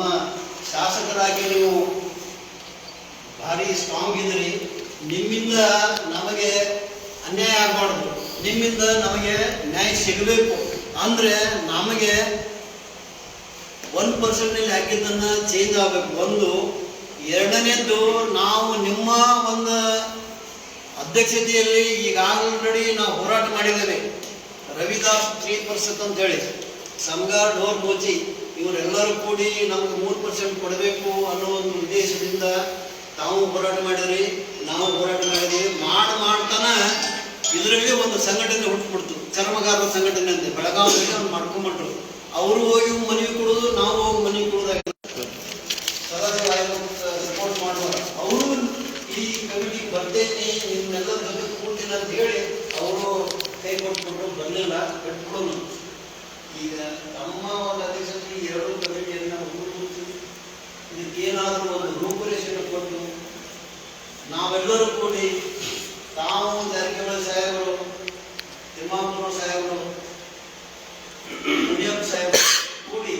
ನಮ್ಮ ಶಾಸಕರಾಗಿ ನೀವು ಭಾರಿ ಸ್ಟ್ರಾಂಗ್ ಇದ್ರಿ ನಿಮ್ಮಿಂದ ನಮಗೆ ಅನ್ಯಾಯ ಆಗಬಾರ್ದು. ನಿಮ್ಮಿಂದ ನಮಗೆ ನ್ಯಾಯ ಸಿಗಬೇಕು. ಅಂದ್ರೆ ನಮಗೆ ಒನ್ ಪರ್ಸೆಂಟ್ನಲ್ಲಿ ಹಾಕಿದ್ದನ್ನ ಚೇಂಜ್ ಆಗಬೇಕು. ಒಂದು, ಎರಡನೇದ್ದು ನಾವು ನಿಮ್ಮ ಒಂದು ಅಧ್ಯಕ್ಷತೆಯಲ್ಲಿ ಈಗ ಆಲ್ರೆಡಿ ನಾವು ಹೋರಾಟ ಮಾಡಿದ್ದೇವೆ. ರವಿದಾಸ್ ತ್ರೀ ಪರ್ಸೆಂಟ್ ಅಂತ ಹೇಳಿ. ಸಂಗಾರ್, ಡೋರ್ ಮೋಚಿ ಇವರೆಲ್ಲರೂ ಕೂಡಿ ನಮ್ಗೆ ಮೂರು ಪರ್ಸೆಂಟ್ ಕೊಡಬೇಕು ಅನ್ನೋ ಒಂದು ಉದ್ದೇಶದಿಂದ ತಾವು ಹೋರಾಟ ಮಾಡಿದ್ರಿ. ನಾವು ಹೋರಾಟ ಮಾಡಿದ್ವಿ. ಮಾಡಿ ಮಾಡ್ತಾನ ಇದರಲ್ಲಿ ಒಂದು ಸಂಘಟನೆ ಹುಟ್ಟುಬಿಡ್ತು ಚರ್ಮಗಾರರ ಸಂಘಟನೆ ಅಂತ. ಬೆಳಗಾವಿಯಲ್ಲಿ ಅವ್ರು ಮಾಡ್ಕೊಂಡ್ಬಿಟ್ರು. ಅವರು ಹೋಗಿ ಮನವಿ ಕೊಡೋದು, ನಾವು ಹೋಗಿ ಮನವಿ ಕೊಡೋದಾಗಿಲ್ಲ ಸದಾಶಿವ ರಿಪೋರ್ಟ್ ಮಾಡುವ ಅವರು ಈ ಕಮಿಟಿಗೆ ಬರ್ತೇನೆ ನಿಮ್ಮೆಲ್ಲರ ಜೊತೆ ಕೂಡ್ತೀನಿ ಅಂತ ಹೇಳಿ ಅವರು ಕೈ ಕೊಟ್ಬಿಟ್ರು ಬರಲಿಲ್ಲ ಕಟ್ಬಿಡೋನು ಈಗ ತಮ್ಮ ಒಂದು ಅಧ್ಯಕ್ಷತೆ ಎರಡು ಕಮಿಟಿಯನ್ನು ಒಗ್ಗೂಡಿಸಿ ಇದಕ್ಕೇನಾದರೂ ಒಂದು ರೂಪುರೇಷೆಯನ್ನು ಕೊಟ್ಟು ನಾವೆಲ್ಲರೂ ಕೂಡಿ ತಾವು ಜಾರಕಿಹೊಳಿ ಸಾಹೇಬರು ತಿಮ್ಮಾಪುರ ಸಾಹೇಬರು ಮುನಿಯಪ್ಪ ಸಾಹೇಬರು ಕೂಡಿ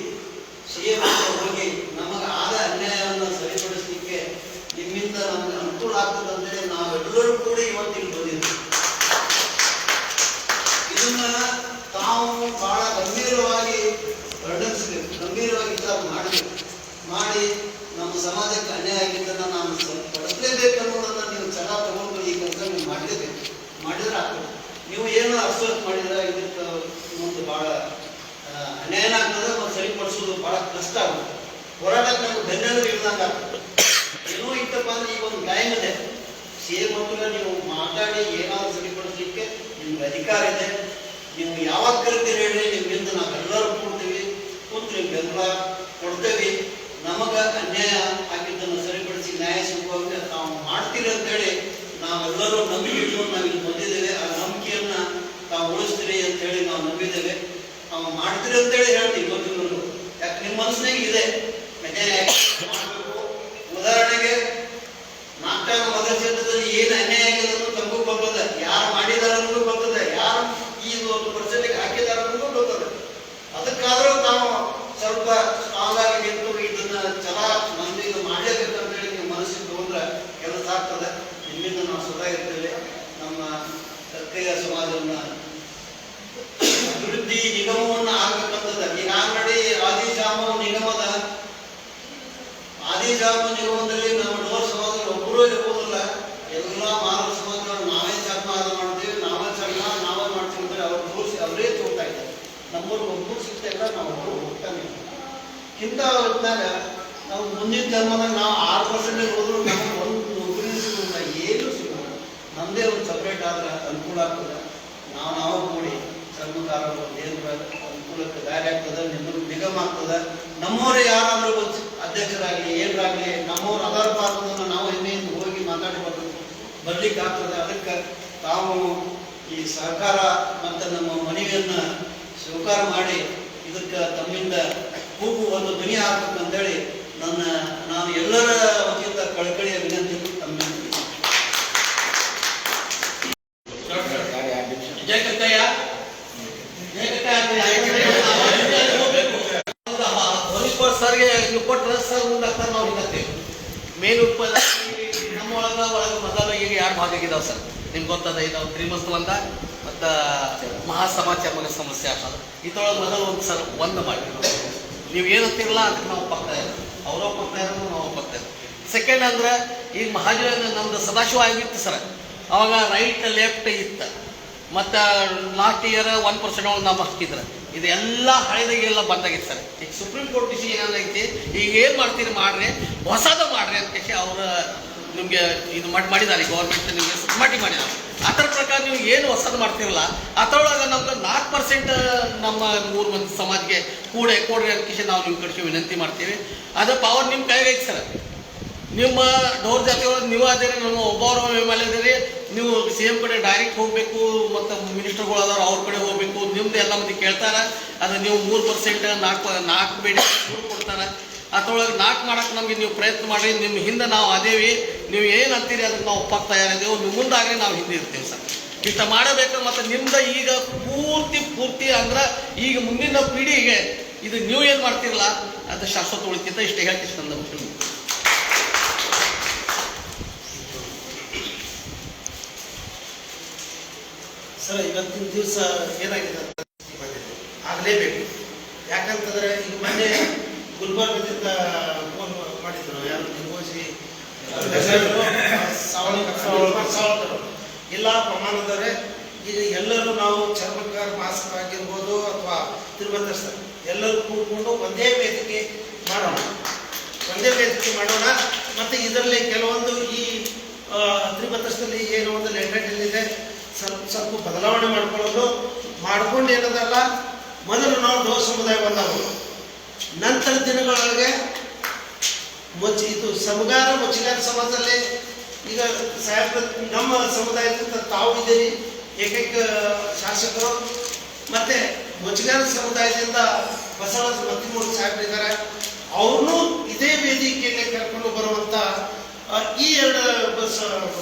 ಸಿಎಂ ಹೋಗಿ ನಮಗೆ ಆದ ಅನ್ಯಾಯವನ್ನು ಸರಿಪಡಿಸಲಿಕ್ಕೆ ನಿಮ್ಮಿಂದ ನಮಗೆ ಅನುಕೂಲ ಆಗ್ತದೆ ಅಂತೇಳಿ ನಾವೆಲ್ಲರೂ ಕೂಡಿ ಇವತ್ತಿಗೆ ಬಂದಿದ್ದೀವಿ ಇದನ್ನ ತಾವು ಬಹಳ ಗಂಭೀರವಾಗಿ ಪರಿಗಣಿಸಬೇಕು ಗಂಭೀರವಾಗಿ ವಿಚಾರ ಮಾಡಬೇಕು ಮಾಡಿ ನಮ್ಮ ಸಮಾಜಕ್ಕೆ ಅನ್ಯಾಯ ಆಗಿದ್ದನ್ನು ನಾವು ಪಡಿಸಲೇಬೇಕು ಅನ್ನೋದನ್ನ ನೀವು ಛಲ ತಗೊಂಡು ಈ ಕೆಲಸ ನೀವು ಮಾಡಲೇಬೇಕು ಮಾಡಿದ್ರೆ ಆಗ್ತದೆ ನೀವು ಏನು ಅಸ್ವಸ್ಥ ಮಾಡಿದ್ರೆ ಇದಕ್ಕೆ ಮುಂದೆ ಭಾಳ ಆ, ಅನ್ಯಾಯ ಆಗ್ತದೆ ಮತ್ತು ಸರಿಪಡಿಸೋದು ಭಾಳ ಕಷ್ಟ ಆಗುತ್ತೆ ಹೋರಾಟಕ್ಕೆ ನಮ್ಗೆ ಬೆನ್ನೆಲುಬು ಇಲ್ದಂಗೆ ಆಗ್ತದೆ ಏನೋ ಇತ್ತಪ್ಪ ಅಂದ್ರೆ ಈಗ ಒಂದು ಗಾಯನ ಇದೆ ಸೇಮ್ ಹತ್ರ ನೀವು ಮಾತಾಡಿ ಏನಾದರೂ ಸರಿಪಡಿಸಲಿಕ್ಕೆ ನಿಮ್ಗೆ ಅಧಿಕಾರ ಇದೆ. ನೀವು ಯಾವಾಗ ಕರಿತೀರಿ ಹೇಳಿ ನಿಮ್ಮಿಂದ ನಾವೆಲ್ಲರೂ ಕೂಡ್ತೀವಿ. ಕೂತು ನಿಮ್ಗೆ ಬೆಂಬಲ ಕೊಡ್ತೇವೆ. ನಮಗೆ ಅನ್ಯಾಯ ಆಗಿದ್ದನ್ನು ಸರಿಪಡಿಸಿ ನ್ಯಾಯ ಸಿಗುವಂತೆ ತಾವು ಮಾಡ್ತೀರಿ ಅಂತೇಳಿ ನಾವೆಲ್ಲರೂ ನಂಬಿಕೆ ಇಟ್ಕೊಂಡು ನಾವು ಇಲ್ಲಿ ಬಂದಿದ್ದೇವೆ. ಆ ನಂಬಿಕೆಯನ್ನ ತಾವು ಉಳಿಸ್ತೀರಿ ಅಂತ ಹೇಳಿ ನಾವು ನಂಬಿದ್ದೇವೆ. ನಾವು ಮಾಡ್ತೀರಿ ಅಂತೇಳಿ ಹೇಳ್ತೀವಿ ಇವತ್ತಿನವರೆಗೂ. ಯಾಕೆ ನಿಮ್ಮ ಮನಸ್ಸಿನಾಗ ಇದೆ. ಅನ್ಯಾಯ ಮಾಡ್ಬೇಕು? ಉದಾಹರಣೆಗೆ ಮೊದಲ ಕ್ಷೇತ್ರದಲ್ಲಿ ಏನು ಅನ್ಯಾಯ ಅನ್ನೋದು ತಮಗೂ ಗೊತ್ತದ. ಯಾರು ಮಾಡಿದಾರ ಅನ್ನೋದು ಗೊತ್ತದ. ಯಾರು ಈ ಒಂದು ಪರ್ಸೆಂಟ್ಗೆ ಹಾಕಿದಾರ ಅನ್ನೋದು ಗೊತ್ತದ. ಅದಕ್ಕಾದ್ರೂ ನಾವು ಸ್ವಲ್ಪ ಸ್ಟ್ರಾಂಗ್ ಆಗಿ ನಿಂತು ಇದನ್ನ ಚಲ ಮಂದಿ ಮಾಡಲೇಬೇಕು ಅಂತ ಹೇಳಿ ನೀವು ಮನಸ್ಸಿಗೆ ತಗೊಂಡ್ರೆ ಕೆಲಸ ಆಗ್ತದೆ. ನಿಮ್ಮಿಂದ ನಾವು ಸದಾ ಇರ್ತೇವೆ. ನಮ್ಮ ಕಕ್ಕಯ್ಯ ಸಮಾಜವನ್ನ ಅಭಿವೃದ್ಧಿ ನಿಗಮವನ್ನ ಆಗ್ಬೇಕಂತದ. ಈಗ ಆಲ್ರೆಡಿ ಆದಿಜಾಮ ನಿಗಮದ ಆದಿಜಾಮ ನಿಗಮದಲ್ಲಿ ನಮ್ಮ ಡೋರ್ ಸಮಾಜಗಳು ಒಬ್ಬರು ಇರ್ಬೋದಿಲ್ಲ ಎಲ್ಲ ಮಾನವ ಸಮಾಜಗಳು ನಾವೇ ಚರ್ಮಾದ ಮಾಡ್ತೀವಿ ನಾವೇ ಚರ್ಮ ನಾವೇ ಮಾಡ್ತೀವಿ ಅಂದ್ರೆ ಅವ್ರು ತೋರಿಸಿ ಅವರೇ ತೋರ್ತಾ ಇದ್ದಾರೆ ನಮ್ಮೂರು ಇಲ್ಲ ನಾವು ಹೋಗ್ತಾನೆ. ಇಂಥ ಹೊತ್ನಾಗ ನಾವು ಮುಂದಿನ ಜನ್ಮದಾಗ ನಾವು ಆರು ಪರ್ಸೆಂಟೇಜ್ ಹೋದ್ರು ನಮ್ಗೆ ಒಂದು ನೌಕರಿ ಸಿಗೋಲ್ಲ ಏನು ಸಿಗೋಲ್ಲ ನಮ್ಮದೇ ಒಂದು ಸಪ್ರೇಟ್ ಆದ್ರೆ ಅನುಕೂಲ ಆಗ್ತದೆ. ನಾವು ನಾವು ಕೂಡಿ ಸರ್ಕಾರ ಏನಾರ ಅನುಕೂಲಕ್ಕೆ ದಾರಿ ಆಗ್ತದೆ ನಿಮ್ಮದು ನಿಗಮ ಆಗ್ತದೆ. ನಮ್ಮವರೇ ಯಾರಾದ್ರೂ ಅಧ್ಯಕ್ಷರಾಗಲಿ, ಏನರಾಗಲಿ, ನಮ್ಮವ್ರು ಅದಾರ ಪಾತ್ರದನ್ನು ನಾವು ಹೆಮ್ಮೆಯಿಂದ ಹೋಗಿ ಮಾತಾಡಿ ಬರ್ಲಿಕ್ಕೆ ಆಗ್ತದೆ. ಅದಕ್ಕೆ ತಾವು ಈ ಸಹಕಾರ ಮತ್ತು ನಮ್ಮ ಮನವಿಯನ್ನು ಸ್ವೀಕಾರ ಮಾಡಿ ಇದಕ್ಕೆ ತಮ್ಮಿಂದ ಕೂಗು ಒಂದು ಧ್ವನಿ ಹಾಕಬೇಕಂತೇಳಿ ನನ್ನ, ನಾನು ಎಲ್ಲರ ವತಿಯಿಂದ ಕಳಕಳಿಯ ವಿನಂತಿ ತಮ್ಮಿಂದ. ಸರ್ಗೆ ಕೊಟ್ಟರೆ ನಾವು ಒಳಗ ಮಸಾಲೆ ಮೊದಲ ಈಗ ಯಾರು ಭಾಗ ಆಗಿದಾವ ಸರ್. ನಿಮ್ಗೆ ಗೊತ್ತದ, ಇದಾವ ತ್ರಿಮಸ್ತವಂತ. ಮತ್ತು ಮಹಾಸಮಾಚಾರ ಸಮಸ್ಯೆ ಆಗ್ತದೆ ಇದ್ರೊಳಗೆ ಮೊದಲು ಒಂದು ಸರ್, ಒಂದು ಮಾಡಿ ನೀವು ಏನಂತಿರಲ್ಲ ಅದಕ್ಕೆ ನಾವು ಒಪ್ಪಾಗ್ತಾ ಇಲ್ಲ ಅವ್ರು ಇರೋದು, ನಾವು ಇಲ್ಲ ಸೆಕೆಂಡ್ ಅಂದ್ರೆ ಈಗ ಮಹಾಜನ ನಮ್ದು ಸದಾಶಿವ ಆಗಿತ್ತು ಸರ್. ಅವಾಗ ರೈಟ್ ಲೆಫ್ಟ್ ಇತ್ತು. ಮತ್ತು ಲಾಸ್ಟ್ ಇಯರ್ ಒನ್ ಪರ್ಸೆಂಟ್ ಒಳಗೆ ನಾವು ಹಾಕಿದ್ರೆ ಇದೆಲ್ಲ ಹಳೆದಾಗೆಲ್ಲ ಬಂದಾಗಿತ್ತು ಸರ್. ಈಗ ಸುಪ್ರೀಂ ಕೋರ್ಟ್ ಡಿಸಿಷನ್ ಏನಾಗೈತಿ ಈಗ ಏನು ಮಾಡ್ತೀರಿ ಮಾಡ್ರಿ, ಹೊಸದು ಮಾಡ್ರಿ ಅಂತ ಅವ್ರು ನಿಮಗೆ ಇದು ಮಾಡಿ ಮಾಡಿದ್ದಾರೆ. ಗೌರ್ಮೆಂಟ್ ನಿಮಗೆ ಮಾಡಿ ಮಾಡಿದ್ದಾರೆ. ಅದರ ಪ್ರಕಾರ ನೀವು ಏನು ಹೊಸದು ಮಾಡ್ತಿರಲ್ಲ ಅದರೊಳಗೆ ನಮ್ಗೆ ನಾಲ್ಕು ಪರ್ಸೆಂಟ್ ನಮ್ಮ ಮೂರು ಮಂದಿ ಸಮಾಜಕ್ಕೆ ಕೂಡೆ, ಕೊಡ್ರಿ ಅಂತ ನಾವು ನಿಮ್ಮ ಕಡೆಗೆ ವಿನಂತಿ ಮಾಡ್ತೀವಿ. ಅದು ಪವರ್ ನಿಮ್ಮ ಕೈಗೆ ಐತೆ ಸರ್. ನಿಮ್ಮ ಡೋರ್ ಜಾತಿಯೊಳಗೆ ನೀವು ಅದೇರಿ, ನಮ್ಮ ಒಬ್ಬರು ಎಂ ಎಲ್ ಅದೇರಿ, ನೀವು ಸಿ ಎಂ ಕಡೆ ಡೈರೆಕ್ಟ್ ಹೋಗಬೇಕು, ಮತ್ತು ಮಿನಿಸ್ಟರ್ಗಳು ಅದಾರ ಅವ್ರ ಕಡೆ ಹೋಗಬೇಕು, ನಿಮ್ದು ಎಲ್ಲ ಮಂದಿ ಕೇಳ್ತಾರೆ. ಅದು ನೀವು ಮೂರು ಪರ್ಸೆಂಟ್ ನಾಲ್ಕು ನಾಲ್ಕು ಬೇಡಿ ಕೊಡ್ತಾರ. ಅದ್ರೊಳಗೆ ನಾಲ್ಕು ಮಾಡಕ್ಕೆ ನಮಗೆ ನೀವು ಪ್ರಯತ್ನ ಮಾಡಿ ನಿಮ್ಮ ಹಿಂದೆ ನಾವು ಅದೇವಿ, ನೀವು ಏನು ಅಂತೀರಿ ಅದಕ್ಕೆ ನಾವು ಒಪ್ಪಕ್ಕೆ ತಯಾರಿದ್ದೇವೆ ನಿಮ್ಮ ಮುಂದಾಗಲಿ ನಾವು ಹಿಂದೆ ಇರ್ತೀವಿ ಸರ್. ಇಷ್ಟ ಮಾಡಬೇಕು ಮತ್ತು ನಿಮ್ದು ಈಗ ಪೂರ್ತಿ ಪೂರ್ತಿ ಅಂದ್ರೆ ಈಗ ಮುಂದಿನ ಪೀಳಿಗೆಗೆ ಇದು ನೀವು ಏನು ಮಾಡ್ತಿರಲ್ಲ, ಅದು ಶಾಶ್ವತ ಉಳಿತಿಂತ ಇಷ್ಟೇ ಹೇಳಿ ಇಷ್ಟ ನನ್ನ ಸರ್, ಇವತ್ತಿನ ದಿವಸ ಏನಾಗಿದೆ ಆಗಲೇಬೇಕು. ಯಾಕಂತಂದ್ರೆ ಈಗ ಮೊನ್ನೆ ಗುಲ್ಬರ್ಗದಿಂದ ಫೋನ್ ಮಾಡಿದ್ರು. ಯಾರು ಸಾವಳಕರ್ ಇಲ್ಲ ಪ್ರಮಾಣದವರೇ ಈಗ ಎಲ್ಲರೂ ನಾವು ಚರ್ಮಕಾರ ಮಾಸ್ಕ್ ಆಗಿರ್ಬೋದು ಅಥವಾ ತಿರುಪತಿ ಎಲ್ಲರೂ ಕೂಡ್ಕೊಂಡು ಒಂದೇ ವೇದಿಕೆ ಮಾಡೋಣ. ಒಂದೇ ವೇದಿಕೆ ಮಾಡೋಣ. ಮತ್ತು ಇದರಲ್ಲಿ ಕೆಲವೊಂದು ಈ ತ್ರಿಭತ್ತದಲ್ಲಿ ಏನು ಒಂದು ಲೆಟರ್ ಇದೆ ಸ್ವಲ್ಪ ಸ್ವಲ್ಪ ಬದಲಾವಣೆ ಮಾಡ್ಕೊಳ್ಳೋದು. ಮಾಡ್ಕೊಂಡು ಏನದಲ್ಲ ಮೊದಲು ನಾವು ಸಮುದಾಯ ಬಂದವು ನಂತರ ದಿನಗಳೊಳಗೆ ಮುಚ್ಚಿ, ಇದು ಸಮಗಾರ ಮುಚ್ಚಿಗಾರ ಸಮಾಜದಲ್ಲಿ ಈಗ ಸಾಹೇಬ್ರ, ನಮ್ಮ ಸಮುದಾಯದಿಂದ ತಾವು ಇದ್ದೀರಿ, ಏಕೈಕ ಶಾಸಕರು. ಮತ್ತೆ ಮುಚ್ಚಿಗಾರ ಸಮುದಾಯದಿಂದ ಬಸವರಾಜ ಮತ್ತಿಮೂರು ಸಾಹೇಬ್ರಿದ್ದಾರೆ ಅವ್ರನ್ನೂ ಇದೇ ವೇದಿಕೆಯಲ್ಲಿ ಕರ್ಕೊಂಡು ಬರುವಂತ ಈ ಎರಡು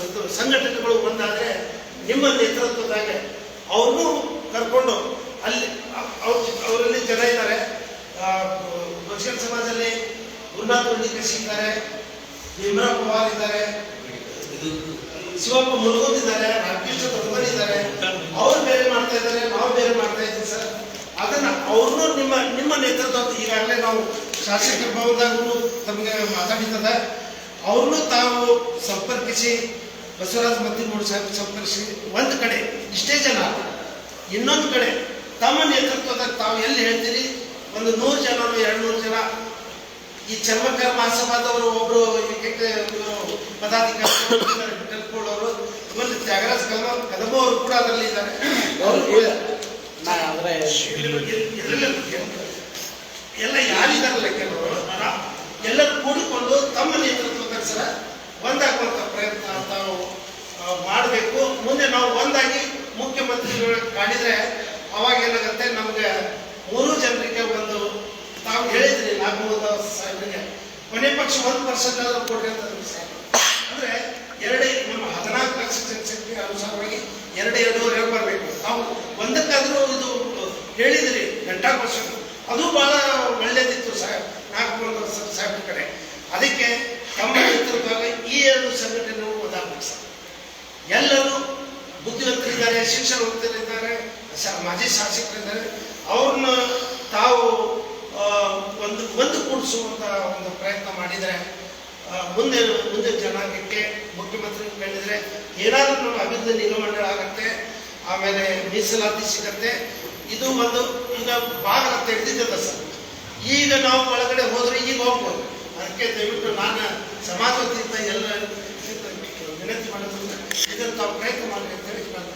ಇದು ಸಂಘಟನೆಗಳು ಬಂದಾದ್ರೆ ನಿಮ್ಮ ನೇತೃತ್ವದಾಗ ಅವ್ರನ್ನೂ ಕರ್ಕೊಂಡು ಅಲ್ಲಿ ಅವರಲ್ಲಿ ಜನ ಇದ್ದಾರೆ. ಮುಸ್ಲಿಂ ಸಮಾಜದಲ್ಲಿ ಗುರುನಾಥ್ ಕೃಷಿ ಇದ್ದಾರೆ ಭೀಮರಾವ್ ಪವಾರ್ ಇದ್ದಾರೆ ಶಿವಪ್ಪ ಮುಳುಗೋದ್ ಇದ್ದಾರೆ ದೊಡ್ಡಮನಿ ಇದ್ದಾರೆ. ಅವ್ರು ಬೇರೆ ಮಾಡ್ತಾ ಇದ್ದಾರೆ, ನಾವು ಬೇರೆ ಮಾಡ್ತಾ ಇದ್ದೀವಿ ಸರ್. ಅದನ್ನ ಅವ್ರನ್ನೂ ನಿಮ್ಮ ನಿಮ್ಮ ನೇತೃತ್ವ ಈಗಾಗಲೇ ನಾವು ಶಾಸಕ ಭವನದಾಗೂ ತಮಗೆ ಮಾತಾಡಿದ್ದ ಅವ್ರನ್ನೂ ತಾವು ಸಂಪರ್ಕಿಸಿ, ಬಸವರಾಜ ಮತ್ತಿಮೂರು ಸಾಹೇಬ್ ಸಂಪರ್ಕಿಸಿ, ಒಂದು ಕಡೆ, ಇಷ್ಟೇ ಜನ, ಇನ್ನೊಂದು ಕಡೆ, ತಮ್ಮ ನೇತೃತ್ವದಾಗ ತಾವು ಎಲ್ಲಿ ಹೇಳ್ತೀರಿ? ಒಂದು ನೂರು ಜನ ಎರಡು ನೂರು ಜನ. ಈ ಚರ್ಮಕಾರ ಮಹಾಸಭಾದವರು ಒಬ್ರು ಪದಾಧಿಕಾರಿ ಕಲ್ತ್ಕೊಳ್ಳೋರು ಒಂದು ತ್ಯಾಗರಾಜ್ ಕಲ್ಮ ಕದಮ ಅವರು ಕೂಡ ಅದರಲ್ಲಿ ಇದ್ದಾರೆ. ಎಲ್ಲ ಯಾರಿದಾರಲ್ಲ ಕೆಲವರು? ಎಲ್ಲರೂ ಕೂಡಿಕೊಂಡು ತಮ್ಮ ನೇತೃತ್ವದ ಸರ ಒಂದಾಗುವಂತ ಪ್ರಯತ್ನ ತಾವು ಮಾಡಬೇಕು. ಮುಂದೆ ನಾವು ಒಂದಾಗಿ ಮುಖ್ಯಮಂತ್ರಿಗಳು ಕಾಣಿದ್ರೆ ಅವಾಗ ಏನಾಗುತ್ತೆ? ನಮ್ಗೆ ಮೂರು ಜನರಿಗೆ ಒಂದು ತಾವು ಹೇಳಿದ್ರಿ ನಾಗಮೋದ ಸಾಹೇಬರಿಗೆ ಕೊನೆ ಪಕ್ಷ ಒಂದು ಪರ್ಸೆಂಟ್ ಆದರೂ ಕೊಡ್ರಿ ಅಂತ ಸಾಕು ಅಂದ್ರೆ ಎರಡೇ, ನಮ್ಮ ಹದಿನಾಲ್ಕು ಲಕ್ಷ ಜನಸಂಖ್ಯೆ ಅನುಸಾರವಾಗಿ ಎರಡು, ಎರಡೂವರೆ ಎರಡು ಬರಬೇಕು. ನಾವು ಒಂದಕ್ಕಾದರೂ ಇದು ಹೇಳಿದ್ರಿ ಗಂಟಾ ಪರ್ಸೆಂಟ್ ಅದು ಬಹಳ ಒಳ್ಳೇದಿತ್ತು ಸಾಹೇಬ್. ನಾಗಮೋದ ಸಾಹೇಬ್ರ ಕಡೆ. ಅದಕ್ಕೆ ತಮ್ಮ ನೇತೃತ್ವದಾಗ ಈ ಎರಡು ಸಂಘಟನೆಗಳು ಒಂದಾಗಬೇಕು ಸರ್ ಎಲ್ಲರೂ ಬುದ್ಧಿವಂತರಿದ್ದಾರೆ, ಶಿಕ್ಷಣ ಹೋಗ್ತಾರೆ ಮಾಜಿ ಶಾಸಕರಿದ್ದಾರೆ. ಅವ್ರನ್ನ ತಾವು ಒಂದು ಒಂದು ಕೂಡಿಸುವಂತ ಒಂದು ಪ್ರಯತ್ನ ಮಾಡಿದರೆ ಮುಂದೆ ಮುಂದೆ ಜನಾಂಗಕ್ಕೆ ಮುಖ್ಯಮಂತ್ರಿ ಕೇಳಿದ್ರೆ ಏನಾದರೂ ನಮ್ಮ ಅಭಿವೃದ್ಧಿ ನಿಲುವಂಡ ಆಗುತ್ತೆ, ಆಮೇಲೆ ಮೀಸಲಾತಿ ಸಿಗತ್ತೆ. ಇದು ಒಂದು ಈಗ ಬಾಗಿಲ ತೆಗೆದಿದ್ದಲ್ಲ ಸರ್. ಈಗ ನಾವು ಒಳಗಡೆ ಹೋದರೆ ಈಗ ಹೋಗ್ಬೋದು. ಅದಕ್ಕೆ ದಯವಿಟ್ಟು ನಾನು ಸಮಾಜ ಎಲ್ಲ ವಿನಂತಿ ಮಾಡೋದ್ರಿಂದ ಇದನ್ನು ತಾವು ಪ್ರಯತ್ನ ಮಾಡಿ ಅಂತ ಹೇಳಿ ನಾನು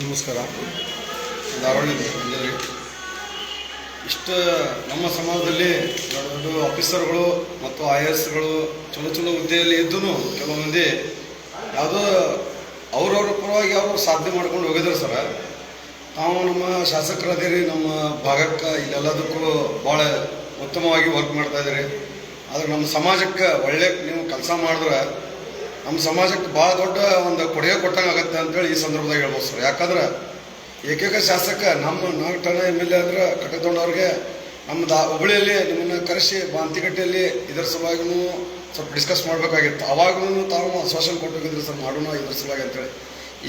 ನಮಸ್ಕಾರ. ಧಾರವಾಡ ಬಂದಿದ್ದೀವಿ ಇಷ್ಟು ನಮ್ಮ ಸಮಾಜದಲ್ಲಿ ದೊಡ್ಡ ದೊಡ್ಡ ಆಫೀಸರ್ಗಳು ಮತ್ತು ಐ ಎಸ್ಗಳು ಚಲೋ ಚಲೋ ಹುದ್ದೆಯಲ್ಲಿ ಇದ್ದೂ ಕೆಲವು ಮಂದಿ ಯಾವುದೋ ಅವ್ರವ್ರ ಪರವಾಗಿ ಅವರು ಸಾಧನೆ ಮಾಡ್ಕೊಂಡು ಹೋಗಿದ್ರು ಸರ. ತಾವು ನಮ್ಮ ಶಾಸಕರಾದಿರಿ, ನಮ್ಮ ಭಾಗಕ್ಕೆ ಇಲ್ಲೆಲ್ಲದಕ್ಕೂ ಭಾಳ ಉತ್ತಮವಾಗಿ ವರ್ಕ್ ಮಾಡ್ತಾ ಇದ್ದೀರಿ. ಆದ್ರೆ ನಮ್ಮ ಸಮಾಜಕ್ಕೆ ಒಳ್ಳೆ ನೀವು ಕೆಲಸ ಮಾಡಿದ್ರೆ ನಮ್ಮ ಸಮಾಜಕ್ಕೆ ಭಾಳ ದೊಡ್ಡ ಒಂದು ಕೊಡುಗೆ ಕೊಟ್ಟಂಗೆ ಆಗತ್ತೆ ಅಂತೇಳಿ ಈ ಸಂದರ್ಭದಾಗ ಹೇಳ್ಬೋದು ಸರ್. ಯಾಕಂದ್ರೆ ಏಕೈಕ ಶಾಸಕ ನಮ್ಮ ಟನ ಎಂ ಎಲ್ ಎ ಅಂದ್ರೆ ಕಟ್ಟದೊಂಡವ್ರಿಗೆ ನಮ್ಮ ದಾ ಹುಬ್ಬಳ್ಳಿಯಲ್ಲಿ ನಿಮ್ಮನ್ನು ಕರೆಸಿ ಬಾಂತಿಕಟ್ಟೆಯಲ್ಲಿ ಇದರ ಸಲುವಾಗಿನೂ ಸ್ವಲ್ಪ ಡಿಸ್ಕಸ್ ಮಾಡಬೇಕಾಗಿತ್ತು. ಅವಾಗೂ ತಾವು ಆಶ್ವಾಸನೆ ಕೊಟ್ಟೋಗಿದ್ರು ಸರ್, ಮಾಡೋಣ ಇದ್ರ ಸಲುವಾಗಿ ಅಂತೇಳಿ.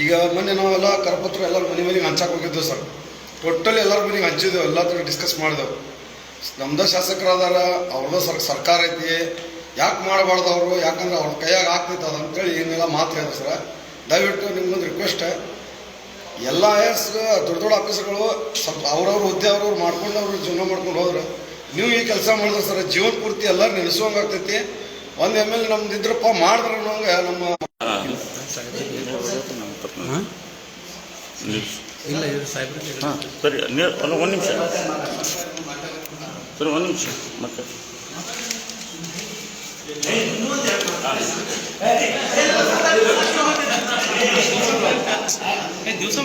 ಈಗ ಮೊನ್ನೆ ನಾವೆಲ್ಲ ಕರಪತ್ರ ಎಲ್ಲರೂ ಮನೆ ಮನೆಗೆ ಹಂಚಕ್ಕೆ ಹೋಗಿದ್ದೆವು ಸರ್. ಟೋಟಲ್ ಎಲ್ಲರ ಮನೆಗೆ ಹಂಚಿದ್ದೆವು, ಎಲ್ಲ ಡಿಸ್ಕಸ್ ಮಾಡಿದೆವು. ನಮ್ದ ಶಾಸಕರಾದಾರ, ಅವ್ರದ್ದು ಸರ್, ಸರ್ಕಾರ ಐತಿ ಯಾಕೆ ಮಾಡಬಾರ್ದು ಅವರು? ಯಾಕಂದ್ರೆ ಅವ್ರ ಕೈಯಾಗ ಆಗ್ತೈತೆ ಅದು ಅಂತೇಳಿ ಏನೆಲ್ಲ ಮಾತು ಹೇಳಿದ್ರು ಸರ್. ದಯವಿಟ್ಟು ನಿಮ್ಗೊಂದು ರಿಕ್ವೆಸ್ಟ್ ಎಲ್ಲ ಎಸ್ ದೊಡ್ಡ ದೊಡ್ಡ ಆಫೀಸರ್ಗಳು ಸ್ವಲ್ಪ ಅವ್ರವ್ರ ಹುದ್ದೆ ಅವ್ರವ್ರು ಮಾಡ್ಕೊಂಡು ಅವ್ರು ಜೀವನ ಮಾಡ್ಕೊಂಡು ಹೋದ್ರೆ ನೀವು ಈ ಕೆಲಸ ಮಾಡಿದ್ರೆ ಸರ್ ಜೀವನ ಪೂರ್ತಿ ಎಲ್ಲರೂ ನೆನೆಸುವಂಗೆ ಆಗ್ತೈತಿ. ಒಂದು ಎಂ ಎಲ್ ನಮ್ದು ಇದ್ರಪ್ಪ ಮಾಡಿದ್ರೆ ಅನ್ನೋಂಗೆ ನಮ್ಮ ಇಲ್ಲ ಸರಿ ಒಂದು ಒಂದು ನಿಮಿಷ. ಸರಿ ಒಂದು ನಿಮಿಷ. ಮತ್ತೆ? ದಿವಸ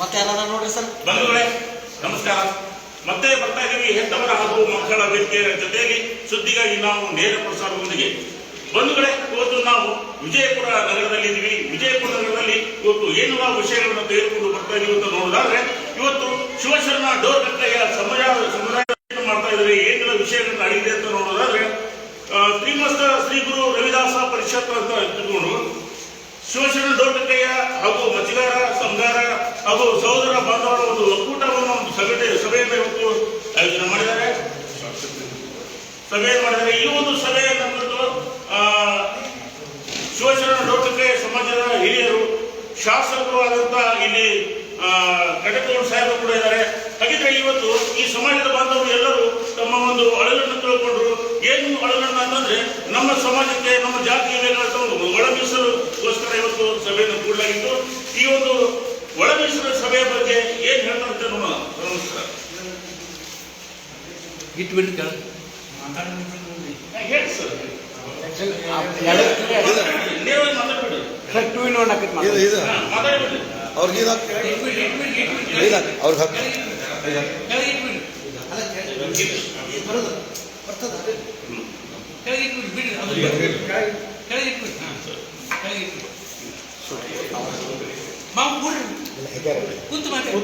ಮತ್ತೆ ಯಾರು ನೋಡ್ರಿ ಸರ್ ಬಂಧುಗಳೇ ನಮಸ್ಕಾರ ಮತ್ತೆ ಬರ್ತಾ ಇದ್ದೀವಿ. ಹೆತ್ತವರ ಹಾಗೂ ಮಕ್ಕಳ ವೇದಿಕೆಯ ಜೊತೆಯಲ್ಲಿ ಸುದ್ದಿಗಾಗಿ ನಾವು ನೇರ ಪ್ರಸಾರದೊಂದಿಗೆ. ಬಂಧುಗಳೇ ಇವತ್ತು ನಾವು ವಿಜಯಪುರ ನಗರದಲ್ಲಿ ಇದ್ದೀವಿ. ವಿಜಯಪುರ ನಗರದಲ್ಲಿ ಇವತ್ತು ಏನೆಲ್ಲ ವಿಷಯಗಳನ್ನು ತೆಗೆದುಕೊಂಡು ಬರ್ತಾ ಇದೀವಿ ಅಂತ ನೋಡೋದಾದ್ರೆ, ಇವತ್ತು ಶಿವಶರಣ ಡೋರ್ ಕಟ್ಟೆಯ ಸಮುದಾಯ ಸಮುದಾಯ ಮಾಡ್ತಾ ಇದ್ದಾರೆ. ಏನೆಲ್ಲ ವಿಷಯಗಳನ್ನ ಅಡಿಗಿದೆ ಅಂತ ನೋಡೋದಾದ್ರೆ ಶ್ರೀಮಸ್ತ ಶ್ರೀ ಗುರು ರವಿದಾಸ ಪರಿಷತ್ ಅಂತ ಇಟ್ಕೊಂಡು ಶಿವಶರಣ ದೊಡ್ಡಕಯ್ಯ ಹಾಗೂ ಮಚ್ಚಿಗಾರ ಸಂಘಾರ ಹಾಗೂ ಸಹೋದರ ಬಾಂಧವರ ಒಂದು ಒಕ್ಕೂಟವನ್ನು ಒಂದು ಸಭೆ ಸಭೆಯನ್ನು ಇವತ್ತು ಆಯೋಜನೆ ಮಾಡಿದ್ದಾರೆ. ಸಭೆಯನ್ನು ಮಾಡಿದ್ದಾರೆ. ಈ ಒಂದು ಸಭೆಯನ್ನು ಕುರಿತು ಶಿವಶರಣ ದೊಡ್ಡಕಯ್ಯ ಸಮಾಜದ ಹಿರಿಯರು, ಶಾಸಕರು ಆದಂತಹ ಇಲ್ಲಿ ಘಟಕಗಳು ಸಾಹೇಬರು ಕೂಡ ಇದ್ದಾರೆ. ಹಾಗಿದ್ರೆ ಇವತ್ತು ಈ ಸಮಾಜದ ಬಾಂಧವರು ಎಲ್ಲರೂ ತಮ್ಮ ಒಂದು ಅಳಲನ್ನು ತಿಳ್ಕೊಂಡ್ರು. ಏನು ಅಳಲನ್ನು ಅಂತಂದ್ರೆ, ನಮ್ಮ ಸಮಾಜಕ್ಕೆ, ನಮ್ಮ ಜಾತಿ ಒಳ ಮೀಸಲುಗೋಸ್ಕರ ಇವತ್ತು ಸಭೆಯನ್ನು ಕೂಡಲಾಗಿತ್ತು. ಈ ಒಂದು ಒಳ ಮೀಸಲು ಸಭೆಯ ಬಗ್ಗೆ ಏನ್ ಹೇಳ್ತಾರೆ ನೋಡೋಣ ನಮಸ್ಕಾರ ಹಾ, ಹೇಳಿ ಸರ್. ನೇರವಾಗಿ ಮಾತಾಡ್ಬೇಡಿ. ಇದು ಇದು. ಹಾ, ಮಾತಾಡ್ಬೇಡಿ. ಅವ್ರಿಗೆ ಇದು ಹಾಕು. ಇದು. ಅವ್ರಿಗೆ ಹಾಕು. ಬರೋದು. ಬರ್ತದ? ಇರ್ಲಿ ಬಿಡು. ಮಾತಾಡಿ.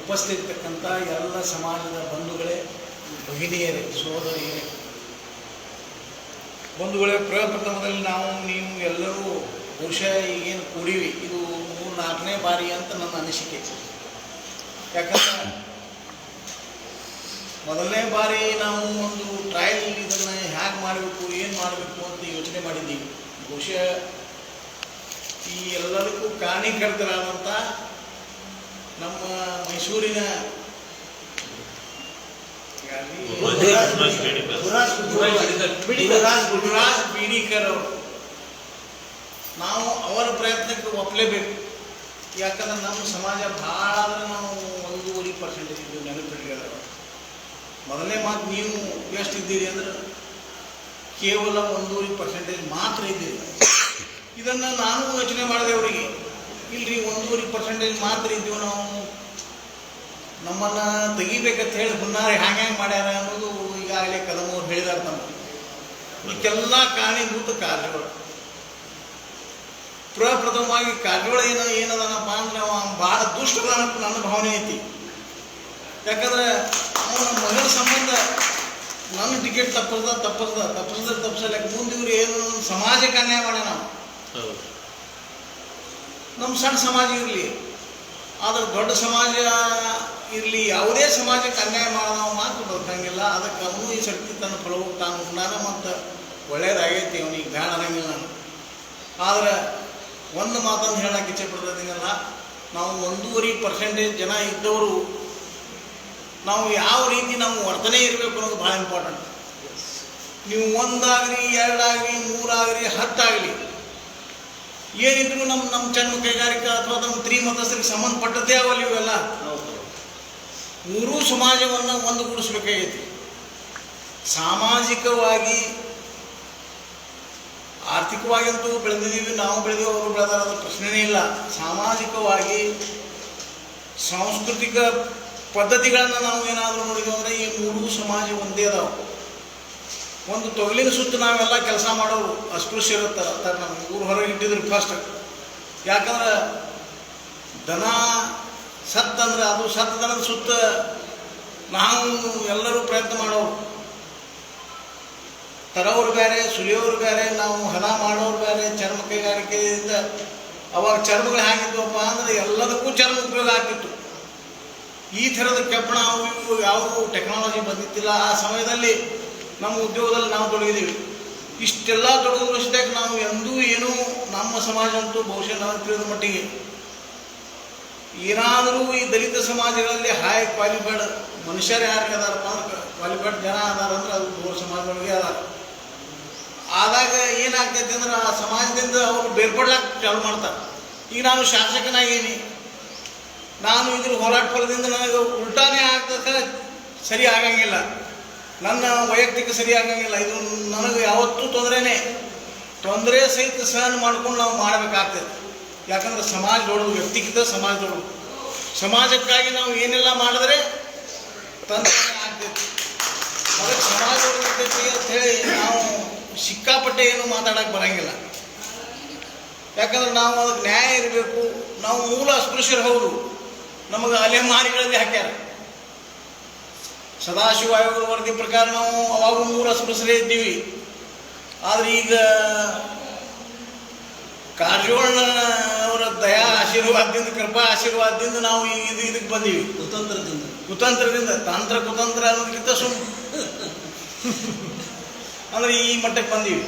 ಉಪಸ್ಥಿತಿರ್ತಕ್ಕಂಥ ಉಪಸ್ಥಿತಕ್ಕಂಥ ಎಲ್ಲ ಸಮಾಜದ ಬಂಧುಗಳೇ ಭಗಿನಿಯರೇ ಸೋದರಿಯರೇ ಬಂಧುಗಳೇ ಪ್ರಪ್ರಥಮದಲ್ಲಿ ನಾವು ನೀವು ಎಲ್ಲರೂ ಬಹುಶಃ ಈಗೇನು ಕುಡಿವಿ. ಇದು ಮೂರು ನಾಲ್ಕನೇ ಬಾರಿ ಅಂತ ನನ್ನ ಅನಿಸಿಕೆ. ಯಾಕಂದ್ರೆ ಮೊದಲನೇ ಬಾರಿ ನಾವು ಒಂದು ಟ್ರಯಲ್ ಇದನ್ನು ಹೇಗೆ ಮಾಡಬೇಕು, ಏನು ಮಾಡಬೇಕು ಅಂತ ಯೋಚನೆ ಮಾಡಿದ್ದೀವಿ ಬಹುಶಃ ಈ ಎಲ್ಲದಕ್ಕೂ ಕಾರಣೀಕರ್ತರಾದಂಥ ನಮ್ಮ ಮೈಸೂರಿನ? ಗುರುರಾಜ್ ಬೀಡಿಕರ್ ಅವರು ನಾವು ಅವರ ಪ್ರಯತ್ನಕ್ಕೆ ಒಪ್ಪಲೇಬೇಕು ಯಾಕಂದ್ರೆ ನಮ್ಮ ಸಮಾಜ ಭಾಳ ನಾವು ಪರ್ಸೆಂಟೇಜ್ ಇದ್ದೀವಿ ನೆನಪಿಡ್ರಿ ಮೊದಲನೇ ಮಾತು ನೀವು ಎಷ್ಟು ಇದ್ದೀರಿ ಅಂದ್ರೆ ಕೇವಲ ಒಂದೂವರೆ ಪರ್ಸೆಂಟೇಜ್ ಮಾತ್ರ ಇದ್ದೀರಿ. ಇದನ್ನು ನಾನು ಯೋಚನೆ ಮಾಡಿದೆ ಅವರಿಗೆ. ಇಲ್ರಿ ಒಂದೂವರೆ ಪರ್ಸೆಂಟೇಜ್ ಮಾತ್ರ ಇದ್ದೀವಿ ನಾವು. ನಮ್ಮನ್ನು ತೆಗಿಬೇಕಂತ ಹೇಳಿ ಹುನ್ನಾರಿ ಹ್ಯಾಂಗೆ ಹ್ಯಾಂಗೆ ಮಾಡ್ಯಾರ ಅನ್ನೋದು ಈಗಾಗಲೇ ಕದಮವ್ರು ಹೇಳಿದಾರೆ ತಮ್ಮ ಇದಕ್ಕೆಲ್ಲ ಕಾರಣೀಭೂತ ಕಾರ್ಯಗಳು. ಪ್ರಪ್ರಥಮವಾಗಿ ಕಾರ್ಯಗಳು ಏನು, ಏನದನಪ್ಪ ಅಂದ್ರೆ ಭಾಳ ಅಂತ ನನ್ನ ಭಾವನೆ ಐತಿ. ಯಾಕಂದ್ರೆ ಅವನ ಮಗಳ ಸಂಬಂಧ ನನ್ನ ಟಿಕೆಟ್ ತಪ್ಪಲ್ದ ತಪ್ಪಲ್ದ ತಪ್ಪಿಸ್ದ ತಪ್ಪಿಸಲ್ಲ ಮುಂದೆ ಇವ್ರು ಏನು ನಮ್ಮ ಸಮಾಜಕ್ಕೆ ಅನ್ಯಾಯ ಮಾಡ ನಾವು ನಮ್ಮ ಸಣ್ಣ ಸಮಾಜ ಇರಲಿ. ಆದ್ರೆ ದೊಡ್ಡ ಸಮಾಜ ಇರಲಿ ಯಾವುದೇ ಸಮಾಜಕ್ಕೆ ಅನ್ಯಾಯ ಮಾಡೋದು ನಾವು ಮಾತು ಬದುಕಂಗಿಲ್ಲ ಅದಕ್ಕೆ ಅವನು ಈ ಶಕ್ತಿ ತನ್ನ ಫಲವು ತಾನು ಉಂಡಾನ ಮತ್ತು ಒಳ್ಳೇದಾಗೈತಿ ಅವನಿಗೆ. ಬ್ಯಾಡ ಅನ್ನಂಗಿಲ್ಲ ನಾನು. ಆದ್ರೆ ಒಂದು ಮಾತನ್ನು ಹೇಳಕ್ಕೆ ಇಚ್ಛೆ ಪಡ್ತಿದ್ದೀನಲ್ಲ ನಾವು ಒಂದೂವರೆ ಪರ್ಸೆಂಟೇಜ್ ಜನ ಇದ್ದವರು ನಾವು ಯಾವ ರೀತಿ ನಮ್ಮ ವರ್ತನೆ ಇರಬೇಕು ಅನ್ನೋದು ಭಾಳ ಇಂಪಾರ್ಟೆಂಟ್ ನೀವು ಒಂದಾಗಲಿ, ಎರಡಾಗಲಿ, ಮೂರಾಗಲಿ, ಹತ್ತಾಗಲಿ, ಏನಿದ್ರು ನಮ್ಮ ನಮ್ಮ ಜನ್ಮ ಕೈಗಾರಿಕಾ ಅಥವಾ ನಮ್ಮ ತ್ರಿಮತಸ್ಥರಿಗೆ ಸಂಬಂಧಪಟ್ಟದ್ದೇ ಅವಲ್ಲ ಇವೆಲ್ಲ. ಮೂರೂ ಸಮಾಜವನ್ನು ಒಂದುಗೂಡಿಸ್ಬೇಕಾಗೈತಿ. ಸಾಮಾಜಿಕವಾಗಿ, ಆರ್ಥಿಕವಾಗಿಂತೂ ಬೆಳೆದಿದ್ದೀವಿ, ನಾವು ಬೆಳೆದೀವಿ ಅವರು ಬೆಳೆದಾರ ಪ್ರಶ್ನೆನೇ ಇಲ್ಲ. ಸಾಮಾಜಿಕವಾಗಿ, ಸಾಂಸ್ಕೃತಿಕ ಪದ್ಧತಿಗಳನ್ನು ನಾವು ಏನಾದರೂ ನೋಡಿದ್ವಿ ಅಂದರೆ ಈ ಮೂರು ಸಮಾಜ ಒಂದೇ ಅದಾವೆ. ಒಂದು ತೊಗಲಿನ ಸುತ್ತ ನಾವೆಲ್ಲ ಕೆಲಸ ಮಾಡೋರು ಇರುತ್ತೆ ಅಂತಾರೆ ನಮ್ಗೆ. ಊರು ಹೊರಗೆ ಇಟ್ಟಿದ್ರು ಫಸ್ಟ್ ಯಾಕಂದ್ರೆ ದನ ಸತ್ತಂದ್ರೆ ಅದು ಸತ್ತ ದನದ ಸುತ್ತ ನಾವು ಎಲ್ಲರೂ ಪ್ರಯತ್ನ ಮಾಡೋರು. ತರೋರು ಬೇರೆ, ಸುಲಿಯೋರು ಬೇರೆ, ನಾವು ಹಣ ಮಾಡೋರು ಬೇರೆ, ಚರ್ಮ ಕೈಗಾರಿಕೆಯಿಂದ ಅವಾಗ ಚರ್ಮಗಳು ಹೇಗಿದ್ವಪ್ಪ ಅಂದ್ರೆ ಎಲ್ಲದಕ್ಕೂ ಚರ್ಮ ಉಪಯೋಗ ಆಗ್ತಿತ್ತು. ಈ ಥರದ ಕೆಪ್ಪಣ ಅವು ಇವು ಟೆಕ್ನಾಲಜಿ ಬಂದಿದ್ದಿಲ್ಲ. ಆ ಸಮಯದಲ್ಲಿ ನಮ್ಮ ಉದ್ಯೋಗದಲ್ಲಿ ನಾವು ತೊಡಗಿದ್ದೀವಿ. ಇಷ್ಟೆಲ್ಲ ತೊಡಗಿಸಿದಾಗ ನಾವು ಎಂದೂ ಏನೂ ನಮ್ಮ ಸಮಾಜ ಅಂತೂ ಬಹುಶಃ ನಾವು ತಿಳಿದ ಮಟ್ಟಿಗೆ ಏನಾದರೂ ಈ ದಲಿತ ಸಮಾಜಗಳಲ್ಲಿ ಹೈ ಕ್ವಾಲಿಫೈಡ್ ಮನುಷ್ಯರು ಯಾರಿಗೆ ಅದಾರಪ್ಪ ಅಂದ್ರೆ ಕ್ವಾಲಿಫೈಡ್ ಜನ ಅದಾರ ಅಂದ್ರೆ ಅದು ಬೋರ್ ಸಮಾಜದೊಳಗೆ ಅದಾರ. ಆದಾಗ ಏನಾಗ್ತೈತೆ ಅಂದ್ರೆ ಆ ಸಮಾಜದಿಂದ ಅವರು ಬೇರ್ಪಡ್ಲಾಕ ಚಾಲು ಮಾಡ್ತಾರೆ. ಈಗ ನಾನು ಶಾಸಕನಾಗೀನಿ. ನಾನು ಇದ್ರ ಹೋರಾಟ ಫಲದಿಂದ ನನಗೆ ಉಲ್ಟಾನೇ ಆಗ್ತದೆ ಸರಿ. ಆಗಂಗಿಲ್ಲ. ನನ್ನ ವೈಯಕ್ತಿಕ ಸರಿ ಆಗಂಗಿಲ್ಲ. ಇದು ನನಗೆ ಯಾವತ್ತೂ ತೊಂದರೆನೇ. ತೊಂದರೆ ಸಹಿತ ಸಹನ ಮಾಡ್ಕೊಂಡು ನಾವು ಮಾಡಬೇಕಾಗ್ತದೆ. ಯಾಕಂದ್ರೆ ಸಮಾಜ ದೊಡ್ಡದು, ವ್ಯಕ್ತಿಗಿಂತ ಸಮಾಜ ದೊಡ್ಡದು. ಸಮಾಜಕ್ಕಾಗಿ ನಾವು ಏನೆಲ್ಲ ಮಾಡಿದ್ರೆ ತೊಂದರೆ ಆಗ್ತೈತಿ ಅದಕ್ಕೆ ಸಮಾಜ ಅಂತ ಹೇಳಿ ನಾವು ಸಿಕ್ಕಾಪಟ್ಟೆ ಏನು ಮಾತಾಡಕ್ಕೆ ಬರಂಗಿಲ್ಲ. ಯಾಕಂದ್ರೆ ನಾವು ಅದಕ್ಕೆ ನ್ಯಾಯ ಇರಬೇಕು. ನಾವು ಮೂಲ ಅಸ್ಪೃಶ್ಯರು ಹೌದು. ನಮಗೆ ಅಲೆಮಾರಿಗಳಲ್ಲಿ ಹಾಕ್ಯಾರ. ಸದಾಶಿವ ಆಯೋಗದ ವರದಿ ಪ್ರಕಾರ ನಾವು ಅವಾಗ ಮೂರು ಅಸ್ಪೃಶ್ಯರೇ ಇದ್ದೀವಿ. ಆದ್ರೆ ಈಗ ಕಾರಜೋಳ ಅವರ ದಯಾ ಆಶೀರ್ವಾದದಿಂದ ಕೃಪಾ ಆಶೀರ್ವಾದದಿಂದ ನಾವು ಇದು ಇದಕ್ಕೆ ಬಂದೀವಿ. ಕುತಂತ್ರದಿಂದ. ಕುತಂತ್ರದಿಂದ ತಂತ್ರ ಕುತಂತ್ರ ಅನ್ನೋದಕ್ಕಿಂತ ಸುಮ್. ಅಂದ್ರೆ ಈ ಮಟ್ಟಕ್ಕೆ ಬಂದೀವಿ.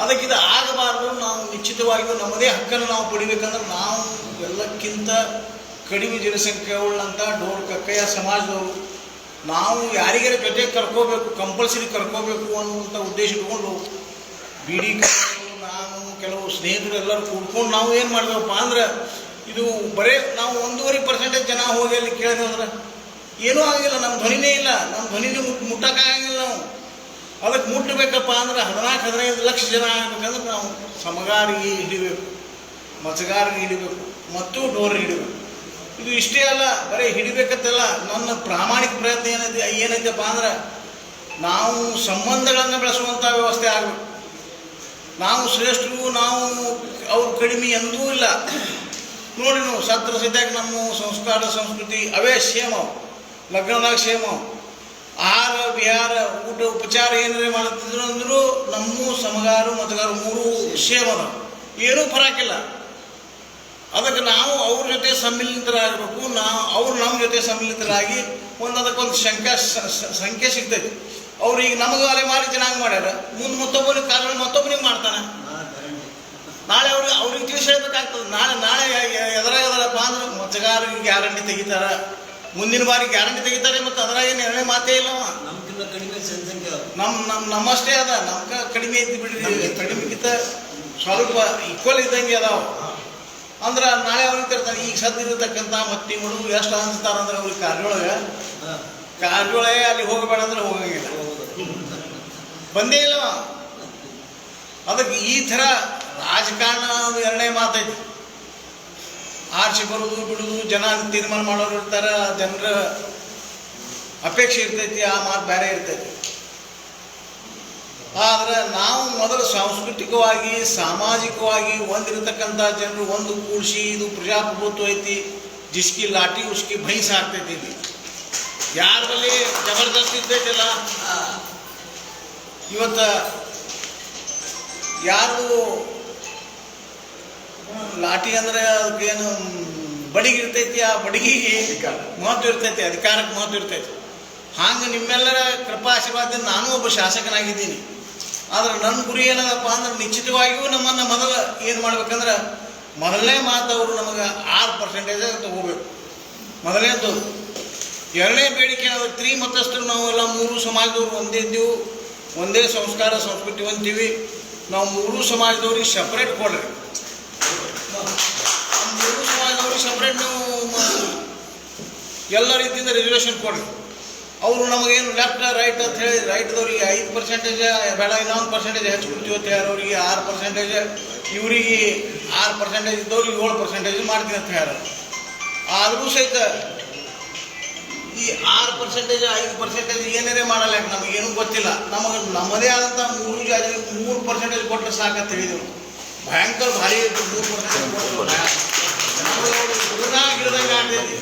ಅದಕ್ಕೆ ಇದು ಆಗಬಾರ್ದು ನಾವು ನಿಶ್ಚಿತವಾಗಿಯೂ ನಮ್ಮದೇ ಹಕ್ಕನ್ನು ನಾವು ಪಡಿಬೇಕಂದ್ರೆ ನಾವು ಎಲ್ಲಕ್ಕಿಂತ ಕಡಿಮೆ ಜನಸಂಖ್ಯೆ ಉಳ್ಳಂಥ ಡೋರ್ ಕಕ್ಕಯ್ಯ ಸಮಾಜದವರು, ನಾವು ಯಾರಿಗಾರ ಜೊತೆ ಕರ್ಕೋಬೇಕು ಕಂಪಲ್ಸರಿ ಕರ್ಕೋಬೇಕು ಅನ್ನುವಂಥ ಉದ್ದೇಶ ಇಟ್ಕೊಂಡು ಬಿಡಿ ನಾನು, ಕೆಲವು ಸ್ನೇಹಿತರು ಎಲ್ಲರೂ ಕೂಡ್ಕೊಂಡು ನಾವು ಏನು ಮಾಡಿದೆವಪ್ಪ ಅಂದ್ರೆ, ಇದು ಬರೇ ನಾವು ಒಂದೂವರೆ ಪರ್ಸೆಂಟೇಜ್ ಜನ ಹೋಗಿ ಅಲ್ಲಿ ಕೇಳಿದೆ ಅಂದ್ರೆ, ಏನೂ ಆಗಿಲ್ಲ ನಮ್ಮ ಧ್ವನಿನೇ ಇಲ್ಲ ನಮ್ಮ ಧ್ವನಿನೇ ಮುಟ್, ಮುಟ್ಟಕ್ಕಾಗಂಗಿಲ್ಲ ನಾವು. ಅದಕ್ಕೆ ಮುಟ್ಟಬೇಕಪ್ಪ ಅಂದ್ರೆ ಹದಿನಾಲ್ಕು, ಹದಿನೈದು ಲಕ್ಷ ಜನ ಆಗ್ಬೇಕಂದ್ರೆ ನಾವು ಸಮಗಾರಿಗೆ ಹಿಡಿಬೇಕು ಮಚಗಾರಿಗೆ ಹಿಡಿಬೇಕು, ಮತ್ತು ಡೋರ್ ಹಿಡಿಬೇಕು. ಇದು ಇಷ್ಟೇ ಅಲ್ಲ, ಬರೀ ಹಿಡಿಬೇಕತ್ತಲ್ಲ, ನನ್ನ ಪ್ರಾಮಾಣಿಕ ಪ್ರಯತ್ನ ಏನೈತೆ, ಏನೈತಪ್ಪ ಅಂದ್ರೆ, ನಾವು ಸಂಬಂಧಗಳನ್ನು ಬೆಳೆಸುವಂಥ ವ್ಯವಸ್ಥೆ ಆಗಬೇಕು. ನಾವು ಶ್ರೇಷ್ಠರು, ನಾವು ಅವ್ರು ಕಡಿಮೆ ಎಂದೂ ಇಲ್ಲ. ನೋಡಿ ನಾವು, ಸತ್ರ ಸದ್ಯಾಗ ನಮ್ಮ ಸಂಸ್ಕಾರ, ಸಂಸ್ಕೃತಿ, ಅವೇ ಸೇಮ್ ಅವು. ಲಗ್ನದಾಗ ಸೇಮ್ ಆಹಾರ, ವಿಹಾರ, ಊಟ, ಉಪಚಾರ ಏನಾರೇ ಮಾಡುತ್ತಿದ್ರು ಅಂದರೂ, ನಮ್ಮ ಸಮಗಾರು, ಮತಗಾರು ಮೂರು ಸೇಮ್ ಅದ ಏನೂ ಫರಾಕಿಲ್ಲ ಅದಕ್ಕೆ ನಾವು ಅವ್ರ ಜೊತೆ ಸಮ್ಮಿಲಿತರಾಗಬೇಕು ನಾವು ಅವ್ರು ನಮ್ಮ ಜೊತೆ ಸಮ್ಮಿಲಿತರಾಗಿ ಒಂದು ಅದಕ್ಕೊಂದು ಶಂಕ ಸಂಖ್ಯೆ ಸಿಗ್ತೈತಿ. ಅವ್ರು ಈಗ ನಮಗೆ ಅಲೆ ಮಾರಿ ಜನಾಂಗ ಮಾಡ್ಯಾರ ಮುಂದೆ ಮತ್ತೊಬ್ಬನಿಗೆ ಕಾರಣ ಮತ್ತೊಬ್ಬನಿಗೆ ಮಾಡ್ತಾನೆ. ನಾಳೆ ಅವ್ರಿಗೆ ಅವ್ರಿಗೆ ತಿಳಿಸ್ ಹೇಳ್ಬೇಕಾಗ್ತದೆ ನಾಳೆ ನಾಳೆ ಎದ್ರಾಗ ಎದರಪ್ಪ ಅಂದ್ರೆ ಮಚ್ಚಗಾರರಿಗೆ ಗ್ಯಾರಂಟಿ ತೆಗಿತಾರ ಮುಂದಿನ ಬಾರಿ ಗ್ಯಾರಂಟಿ ತೆಗಿತಾರೆ ಮತ್ತು ಅದ್ರಾಗ ಏನು ಎರಡನೇ ಮಾತೇ ಇಲ್ಲವ ನಮ್ಮ ನಮ್ಮ ನಮ್ಮಷ್ಟೇ ಅದ ನಮ್ಗೆ ಕಡಿಮೆ ಐತಿ ಬಿಡ್ರಿ ಕಡಿಮೆಗಿಂತ ಸ್ವಲ್ಪ ಈಕ್ವಲ್ ಇದ್ದಂಗೆ ಅದಾವ. ಅಂದ್ರೆ ನಾಳೆ ಅವ್ರಿಗೆ ತಿರ್ತಾರೆ ಈಗ ಸದ್ದಿರತಕ್ಕಂಥ ಮತ್ತಿಗಳು ಎಷ್ಟು ಅನ್ಸ್ತಾರ ಅಂದ್ರೆ ಅವ್ರಿಗೆ ಕಾರ್ಯೊಳಗೆ ಕಾರ್ಯೊಳಗೆ ಅಲ್ಲಿ ಹೋಗಬೇಡ ಅಂದ್ರೆ ಹೋಗಂಗಿಲ್ಲ. ಬಂದೇ ಇಲ್ಲ. ಅದಕ್ಕೆ ಈ ಥರ ರಾಜಕಾರಣ ಅದು ಎರಡನೇ ಮಾತೈತಿ ಆರ್ಸಿ ಬರುವುದು ಬಿಡುವುದು ಜನ ತೀರ್ಮಾನ ಮಾಡೋರು ಇರ್ತಾರೆ ಜನರ ಅಪೇಕ್ಷೆ ಇರ್ತೈತಿ ಆ ಮಾತು ಬೇರೆ ಇರ್ತೈತಿ ಆದ್ರೆ ನಾವು ಮೊದಲು ಸಾಂಸ್ಕೃತಿಕವಾಗಿ ಸಾಮಾಜಿಕವಾಗಿ ಒಂದಿರತಕ್ಕಂಥ ಜನರು ಒಂದು ಕೂಡಿಸಿ ಇದು ಪ್ರಜಾಪ್ರಭುತ್ವ ಐತಿ ಜಿಸ್ಕಿ ಲಾಟಿ ಉಸ್ಕಿ ಭೈಂಸ ಆಗ್ತೈತಿ ಇಲ್ಲಿ. ಯಾರಲ್ಲಿ ಜಬರ್ದಸ್ತ್ ಇದ್ದೈತಿಲ್ಲ? ಇವತ್ತು ಯಾರು ಲಾಠಿ ಅಂದ್ರೆ ಅದಕ್ಕೇನು ಬಡಿಗೆ ಇರ್ತೈತಿ ಆ ಬಡಿಗೆಗೆ ಮಹತ್ವ ಇರ್ತೈತಿ ಅಧಿಕಾರಕ್ಕೆ ಮಹತ್ವ ಇರ್ತೈತಿ. ಹಾಂಗೆ ನಿಮ್ಮೆಲ್ಲರ ಕೃಪಾ ಆಶೀರ್ವಾದದಿಂದ ನಾನು ಒಬ್ಬ ಶಾಸಕನಾಗಿದ್ದೀನಿ. ಆದ್ರೆ ನನ್ನ ಗುರಿ ಏನದಪ್ಪ ಅಂದ್ರೆ ನಿಶ್ಚಿತವಾಗಿಯೂ ನಮ್ಮನ್ನು ಮೊದಲ ಏನು ಮಾಡ್ಬೇಕಂದ್ರೆ ಮೊದಲನೇ ಮಾತು ಅವರು ನಮಗೆ ಆರು ಪರ್ಸೆಂಟೇಜ್ ತಗೋಬೇಕು. ಮೊದಲನೇದು ಎರಡನೇ ಬೇಡಿಕೆ ಅವ್ರು ತ್ರೀ ಮತಸ್ಥರು ನಾವೆಲ್ಲ ಮೂರು ಸಮಾಜದವ್ರು ಒಂದೇ ಇದ್ದೀವಿ. ಒಂದೇ ಸಂಸ್ಕಾರ, ಸಂಸ್ಕೃತಿ ಹೊಂತೀವಿ ನಾವು ಮೂರು ಸಮಾಜದವ್ರಿಗೆ ಸಪ್ರೇಟ್ ಕೊಡ್ರಿ. ಮೂರು ಸಮಾಜದವ್ರಿಗೆ ಸಪ್ರೇಟ್ ನಾವು ಎಲ್ಲ ರೀತಿಯಿಂದ ರಿಸರ್ವೇಷನ್ ಕೊಡ್ರಿ. ಅವರು ನಮಗೇನು ಲೆಫ್ಟ್ ರೈಟ್ ಅಂತ ಹೇಳಿ ರೈಟ್ದವ್ರಿಗೆ ಐದು ಪರ್ಸೆಂಟೇಜ್ ಬೇಡ, ಇನ್ನೊಂದು ಪರ್ಸೆಂಟೇಜ್ ಹೆಚ್ಚು ಕೊಡ್ತೀವಿ ಅವರಿಗೆ ಆರು ಪರ್ಸೆಂಟೇಜ್ ಇವರಿಗೆ ಆರು ಪರ್ಸೆಂಟೇಜ್ ಇದ್ದವ್ರಿಗೆ ಏಳು ಪರ್ಸೆಂಟೇಜ್ ಮಾಡ್ತೀನಿ ಅಂತ ಹೇಳ್ಯಾರ ಆದರೂ ಸಹಿತ ಈ ಆರು ಪರ್ಸೆಂಟೇಜ್ ಐದು ಪರ್ಸೆಂಟೇಜ್ ಏನೇನೇ ಮಾಡಲ್ಲ, ನಮಗೇನು ಗೊತ್ತಿಲ್ಲ. ನಮಗೆ ನಮ್ಮದೇ ಆದಂಥ ಮೂರು ಜಾತಿ, ಮೂರು ಪರ್ಸೆಂಟೇಜ್ ಕೊಟ್ಟರೆ ಸಾಕಂತ ಹೇಳಿದೆವು ಭಯಂಕರ ಭಾರಿ ಇತ್ತು, ಮೂರು ಪರ್ಸೆಂಟೇಜ್ ಕೊಟ್ಟರು ಗಿಡದಂಗೆ ಆಗ್ತೈತಿ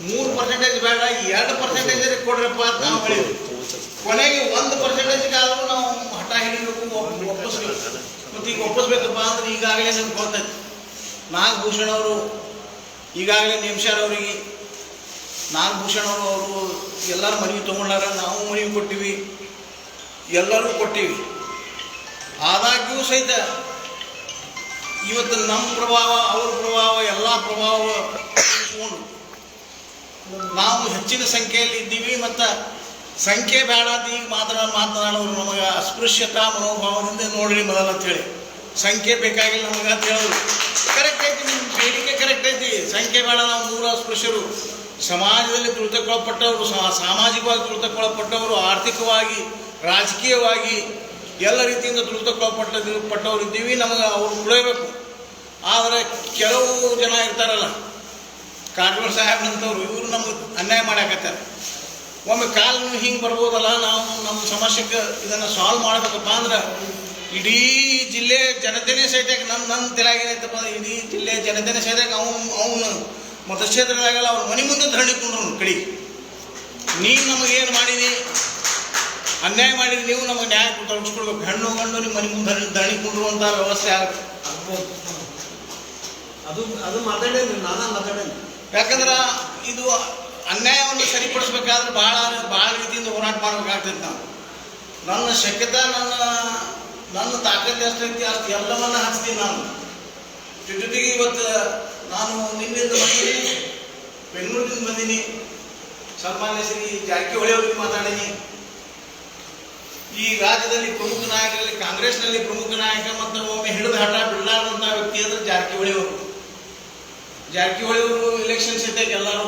ಮೂರು ಪರ್ಸೆಂಟೇಜ್ ಬೇಡ, ಎರಡು ಪರ್ಸೆಂಟೇಜ್ ಕೊಡ್ರಪ್ಪ ಅಂತ ನಾವು ಹೇಳಿದ್ವಿ. ಕೊನೆಗೆ ಒಂದು ಪರ್ಸೆಂಟೇಜ್ಗೆ ಆದರೂ ನಾವು ಹಠ ಹಿಡಿಬೇಕು ಒಪ್- ಒಪ್ಪಿಸ್ಬೇಕು. ಮತ್ತು ಈಗ ಒಪ್ಪಿಸ್ಬೇಕಪ್ಪ ಅಂದ್ರೆ ಈಗಾಗಲೇ ನಮ್ಗೆ ಗೊತ್ತೈತಿ ನಾಗಭೂಷಣ್ ಅವರು, ಈಗಾಗಲೇ ನೇಮಿಸ್ಯಾರ ಅವರಿಗೆ ನಾಗಭೂಷಣ್ ಅವರು ಅವರು ಎಲ್ಲರೂ ಮನವಿ ತೊಗೊಂಡಾರ, ನಾವು ಮನವಿ ಕೊಟ್ಟಿವಿ, ಎಲ್ಲರೂ ಕೊಟ್ಟಿವಿ. ಆದಾಗ್ಯೂ ಸಹಿತ ಇವತ್ತು ನಮ್ಮ ಪ್ರಭಾವ, ಅವ್ರ ಪ್ರಭಾವ, ಎಲ್ಲ ಪ್ರಭಾವ ಇಟ್ಕೊಂಡು ನಾವು ಹೆಚ್ಚಿನ ಸಂಖ್ಯೆಯಲ್ಲಿ ಇದ್ದೀವಿ ಮತ್ತು ಸಂಖ್ಯೆ ಬೇಡ ಈಗ ಮಾತನಾಡ ಮಾತನಾಡೋರು ನಮಗೆ ಅಸ್ಪೃಶ್ಯತಾ ಮನೋಭಾವದಿಂದ ನೋಡ್ರಿ ಮೊದಲ ಅಂತೇಳಿ ಸಂಖ್ಯೆ ಬೇಕಾಗಿಲ್ಲ ನಮಗೆ ಅಂತ ಹೇಳೋದು ಕರೆಕ್ಟ್ ಐತಿ ನಿಮ್ಮ ಬೇಡಿಕೆ ಕರೆಕ್ಟ್ ಐತಿ. ಸಂಖ್ಯೆ ಬೇಡ ನಾವು ಮೂಲ ಅಸ್ಪೃಶ್ಯರು. ಸಮಾಜದಲ್ಲಿ ತುಳಿತಕ್ಕೊಳಪಟ್ಟವರು ಸಾಮಾಜಿಕವಾಗಿ ತುಳಿತಕ್ಕೊಳಪಟ್ಟವರು, ಆರ್ಥಿಕವಾಗಿ, ರಾಜಕೀಯವಾಗಿ ಎಲ್ಲ ರೀತಿಯಿಂದ ತುಳಿತಕ್ಕೊಳಪಟ್ಟ ಪಟ್ಟವರು ಇದ್ದೀವಿ ನಮಗೆ ಅವ್ರು ಉಳಿಯಬೇಕು ಆದರೆ ಕೆಲವು ಜನ ಇರ್ತಾರಲ್ಲ ಕಾರಜೋಳ ಸಾಹೇಬ್ನಂತವ್ರು ಇವರು ನಮ್ಗೆ ಅನ್ಯಾಯ ಮಾಡಾಕತ್ತಾರ ಒಮ್ಮೆ ಕಾಲು ಹಿಂಗೆ ಬರ್ಬೋದಲ್ಲ, ನಾವು ನಮ್ಮ ಸಮಸ್ಯೆಗೆ ಇದನ್ನು ಸಾಲ್ವ್ ಮಾಡಬೇಕಪ್ಪ ಅಂದ್ರೆ ಇಡೀ ಜಿಲ್ಲೆ ಜನತೆನೇ ಸಹಿತಾಗ ನಮ್ಮ ನನ್ನ ತಲೆಯಾಗ ಏನೈತಪ್ಪ ಅಂದ್ರೆ ಇಡೀ ಜಿಲ್ಲೆ ಜನತೆನೇ ಸಹಿತಾಗ ಅವನು ಅವನು ಮತಕ್ಷೇತ್ರದಾಗಲ್ಲ ಅವ್ರ ಮನೆ ಮುಂದೆ ಧರಣಿ ಕುಂಡ್ರು ಕಡಿ ನೀನು ಏನು ಮಾಡಿದಿ? ಅನ್ಯಾಯ ಮಾಡಿದ್ರಿ ನೀವು ನಮಗೆ ನ್ಯಾಯ ತೊಡಗಿಸ್ಕೊಡ್ಬೇಕು ಹೆಣ್ಣು ಗಂಡು ನಿಮ್ಮ ಮನೆ ಮುಂದೆ ಧರಣಿ ಧರಣಿ ಕುಂಡ್ರುವಂಥ ವ್ಯವಸ್ಥೆ ಆಗುತ್ತೆ ಅದು ಅದು ಮಾತಾಡೇನು ನಾನು ಮಾತಾಡೇನಿ ಯಾಕಂದ್ರೆ ಇದು ಅನ್ಯಾಯವನ್ನು ಸರಿಪಡಿಸ್ಬೇಕಾದ್ರೆ ಭಾಳ ಭಾಳ ರೀತಿಯಿಂದ ಹೋರಾಟ ಮಾಡಬೇಕಾಗ್ತೈತೆ ನಾವು. ನನ್ನ ಶಕ್ಯತೆ, ನನ್ನ ನನ್ನ ತಾಕತ್ತು ಎಷ್ಟೈತಿ ಅಷ್ಟು ಎಲ್ಲವನ್ನ ಹಚ್ತೀನಿ ನಾನು. ಜೊತೆ ಜೊತೆಗೆ ಇವತ್ತು ನಾನು ನಿನ್ನಿಂದ ಬಂದೀನಿ ಬೆಂಗಳೂರಿನಿಂದ ಬಂದೀನಿ, ಸನ್ಮಾನ್ಯ ಶ್ರೀ ಜಾರಕಿಹೊಳಿ ಅವ್ರಿಗೆ ಮಾತಾಡೀನಿ. ಈ ರಾಜ್ಯದಲ್ಲಿ ಪ್ರಮುಖ ನಾಯಕರಲ್ಲಿ ಕಾಂಗ್ರೆಸ್ನಲ್ಲಿ ಪ್ರಮುಖ ನಾಯಕ ಮತ್ತು ಒಮ್ಮೆ ಹಿಡಿದು ಹಠ ಬಿಡಲಾರದಂಥ ವ್ಯಕ್ತಿ ಅಂದ್ರೆ ಜಾರಕಿಹೊಳಿ ಅವರು ಜಾರಕಿಹೊಳಿ ಅವರು ಇಲೆಕ್ಷನ್ ಸಹಿತ ಎಲ್ಲರೂ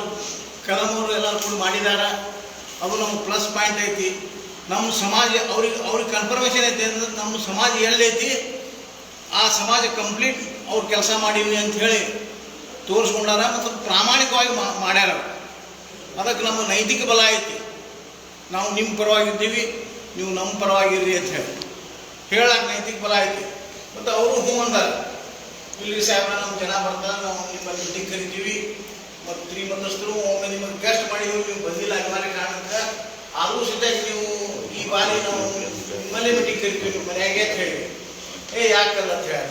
ಕಲಮೂರು ಎಲ್ಲರೂ ಕೂಡ ಮಾಡಿದಾರ. ಅದು ನಮ್ಮ ಪ್ಲಸ್ ಪಾಯಿಂಟ್ ಐತಿ. ನಮ್ಮ ಸಮಾಜ ಅವ್ರಿಗೆ ಅವ್ರಿಗೆ ಕನ್ಫರ್ಮೇಷನ್ ಐತಿ ಅಂದ್ರೆ ನಮ್ಮ ಸಮಾಜ ಎಲ್ಲೈತಿ. ಆ ಸಮಾಜ ಕಂಪ್ಲೀಟ್ ಅವ್ರು ಕೆಲಸ ಮಾಡೀವಿ ಅಂತ ಹೇಳಿ ತೋರಿಸ್ಕೊಂಡಾರ ಮತ್ತು ಪ್ರಾಮಾಣಿಕವಾಗಿ ಮಾಡ್ಯಾರ ಅದಕ್ಕೆ ನಮ್ಮ ನೈತಿಕ ಬಲ ಐತಿ. ನಾವು ನಿಮ್ಮ ಪರವಾಗಿದ್ದೀವಿ, ನೀವು ನಮ್ಮ ಪರವಾಗಿರ್ರಿ ಅಂತ ಹೇಳಿ. ಹೇಳಕ್ಕೆ ನೈತಿಕ ಬಲ ಐತಿ. ಮತ್ತು ಅವರು ಹ್ಞೂ ಅಂದಾರ. ಇಲ್ಲಿ ಸಾಹೇಬ್ರ ನಮ್ಮ ಜನ ಬರ್ತಾರೆ, ನಾವು ನಿಮ್ಮ ಮೀಟಿಂಗ್ ಕರಿತೀವಿ. ಮತ್ತು ಶ್ರೀಮಂತಸ್ಥರು ಒಮ್ಮೆ ನಿಮಗೆ ಗೆಸ್ಟ್ ಮಾಡಿದ್ದೀವಿ ನೀವು ಬಂದಿಲ್ಲ ಅನಿವಾರ್ಯ ಕಾರಣಕ್ಕೆ ಆದರೂ ಸಹಿತ ನೀವು ಈ ಬಾರಿ ನಾವು ನಿಮ್ಮಲ್ಲೇ ಮೀಟಿಂಗ್ ಕರಿತೀವಿ, ನಿಮ್ಮ ಮನೆಯಾಗೆ ಅಂತ ಹೇಳಿ. ಏ, ಯಾಕಲ್ಲ ಅಂತ ಹೇಳಿ.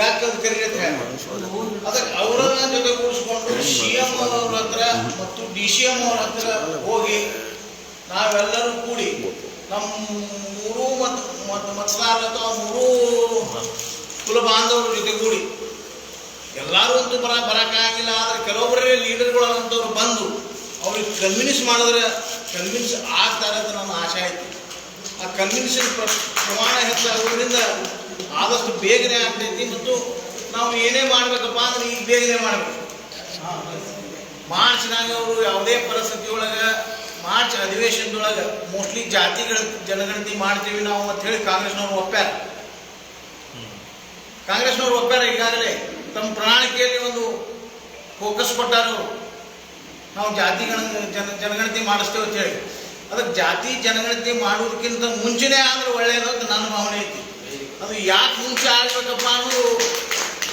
ಯಾಕಂತ ಕರಿ ಅಂತ ಹೇಳಿ. ಅದಕ್ಕೆ ಅವರನ್ನ ಜೊತೆ ಕೂಡಿಸ್ಕೊಂಡು ಸಿ ಎಂ ಅವ್ರ ಹತ್ರ ಮತ್ತು ಡಿ ಸಿ ಎಂ ಅವ್ರ ಹತ್ರ ಹೋಗಿ ನಾವೆಲ್ಲರೂ ಕೂಡಿ ನಮ್ಮ ಮೂರು ಮತ್ತು ಮತ್ತು ಮತ್ಸಲಾರ ಅಥವಾ ಮೂರೂ ಕುಲ ಬಾಂಧವರ ಜೊತೆ ಕೂಡಿ. ಎಲ್ಲರೂ ಅಂತೂ ಬರ ಬರೋಕ್ಕಾಗಿಲ್ಲ ಆದರೆ ಕೆಲವೊಬ್ಬರೇ ಲೀಡರ್ಗಳಂಥವ್ರು ಬಂದು ಅವ್ರಿಗೆ ಕನ್ವಿನ್ಸ್ ಮಾಡಿದ್ರೆ ಕನ್ವಿನ್ಸ್ ಆಗ್ತಾರೆ ಅಂತ ನನ್ನ ಆಶೆ ಆಯಿತು. ಆ ಕನ್ವಿನ್ಸಿಂಗ್ ಪ್ರಮಾಣ ಹೆಚ್ಚಾಗೋದ್ರಿಂದ ಆದಷ್ಟು ಬೇಗನೆ ಆಗ್ತೈತಿ ಮತ್ತು ನಾವು ಏನೇ ಮಾಡಬೇಕಪ್ಪ ಅಂದ್ರೆ ಈಗ ಬೇಗನೆ ಮಾಡಬೇಕು. ಮಾರ್ಚ್ನಾಗ ಅವರು ಯಾವುದೇ ಪರಿಸ್ಥಿತಿ ಒಳಗೆ ಮಾರ್ಚ್ ಅಧಿವೇಶನದೊಳಗೆ ಮೋಸ್ಟ್ಲಿ ಜಾತಿಗಳ ಜನಗಣತಿ ಮಾಡ್ತೀವಿ ನಾವು ಅಂತ ಹೇಳಿ ಕಾಂಗ್ರೆಸ್ನವ್ರು ಒಪ್ಪ್ಯಾರ. ಕಾಂಗ್ರೆಸ್ನವ್ರು ಒಪ್ಪ್ಯಾರ ಈಗಾಗಲೇ. ತಮ್ಮ ಪ್ರಣಾಳಿಕೆಯಲ್ಲಿ ಒಂದು ಫೋಕಸ್ ಕೊಟ್ಟಾರು. ನಾವು ಜಾತಿ ಗಣ, ಜನ, ಜನಗಣತಿ ಮಾಡಿಸ್ತೇವೆ ಅಂತ ಹೇಳಿ. ಅದಕ್ಕೆ ಜಾತಿ ಜನಗಣತಿ ಮಾಡೋದಕ್ಕಿಂತ ಮುಂಚೆನೇ ಆದ್ರೆ ಒಳ್ಳೆಯದು ಅಂತ ನನ್ನ ಭಾವನೆ ಐತಿ. ಅದು ಯಾಕೆ ಮುಂಚೆ ಆಗ್ಬೇಕಪ್ಪ ಅನ್ನೋದು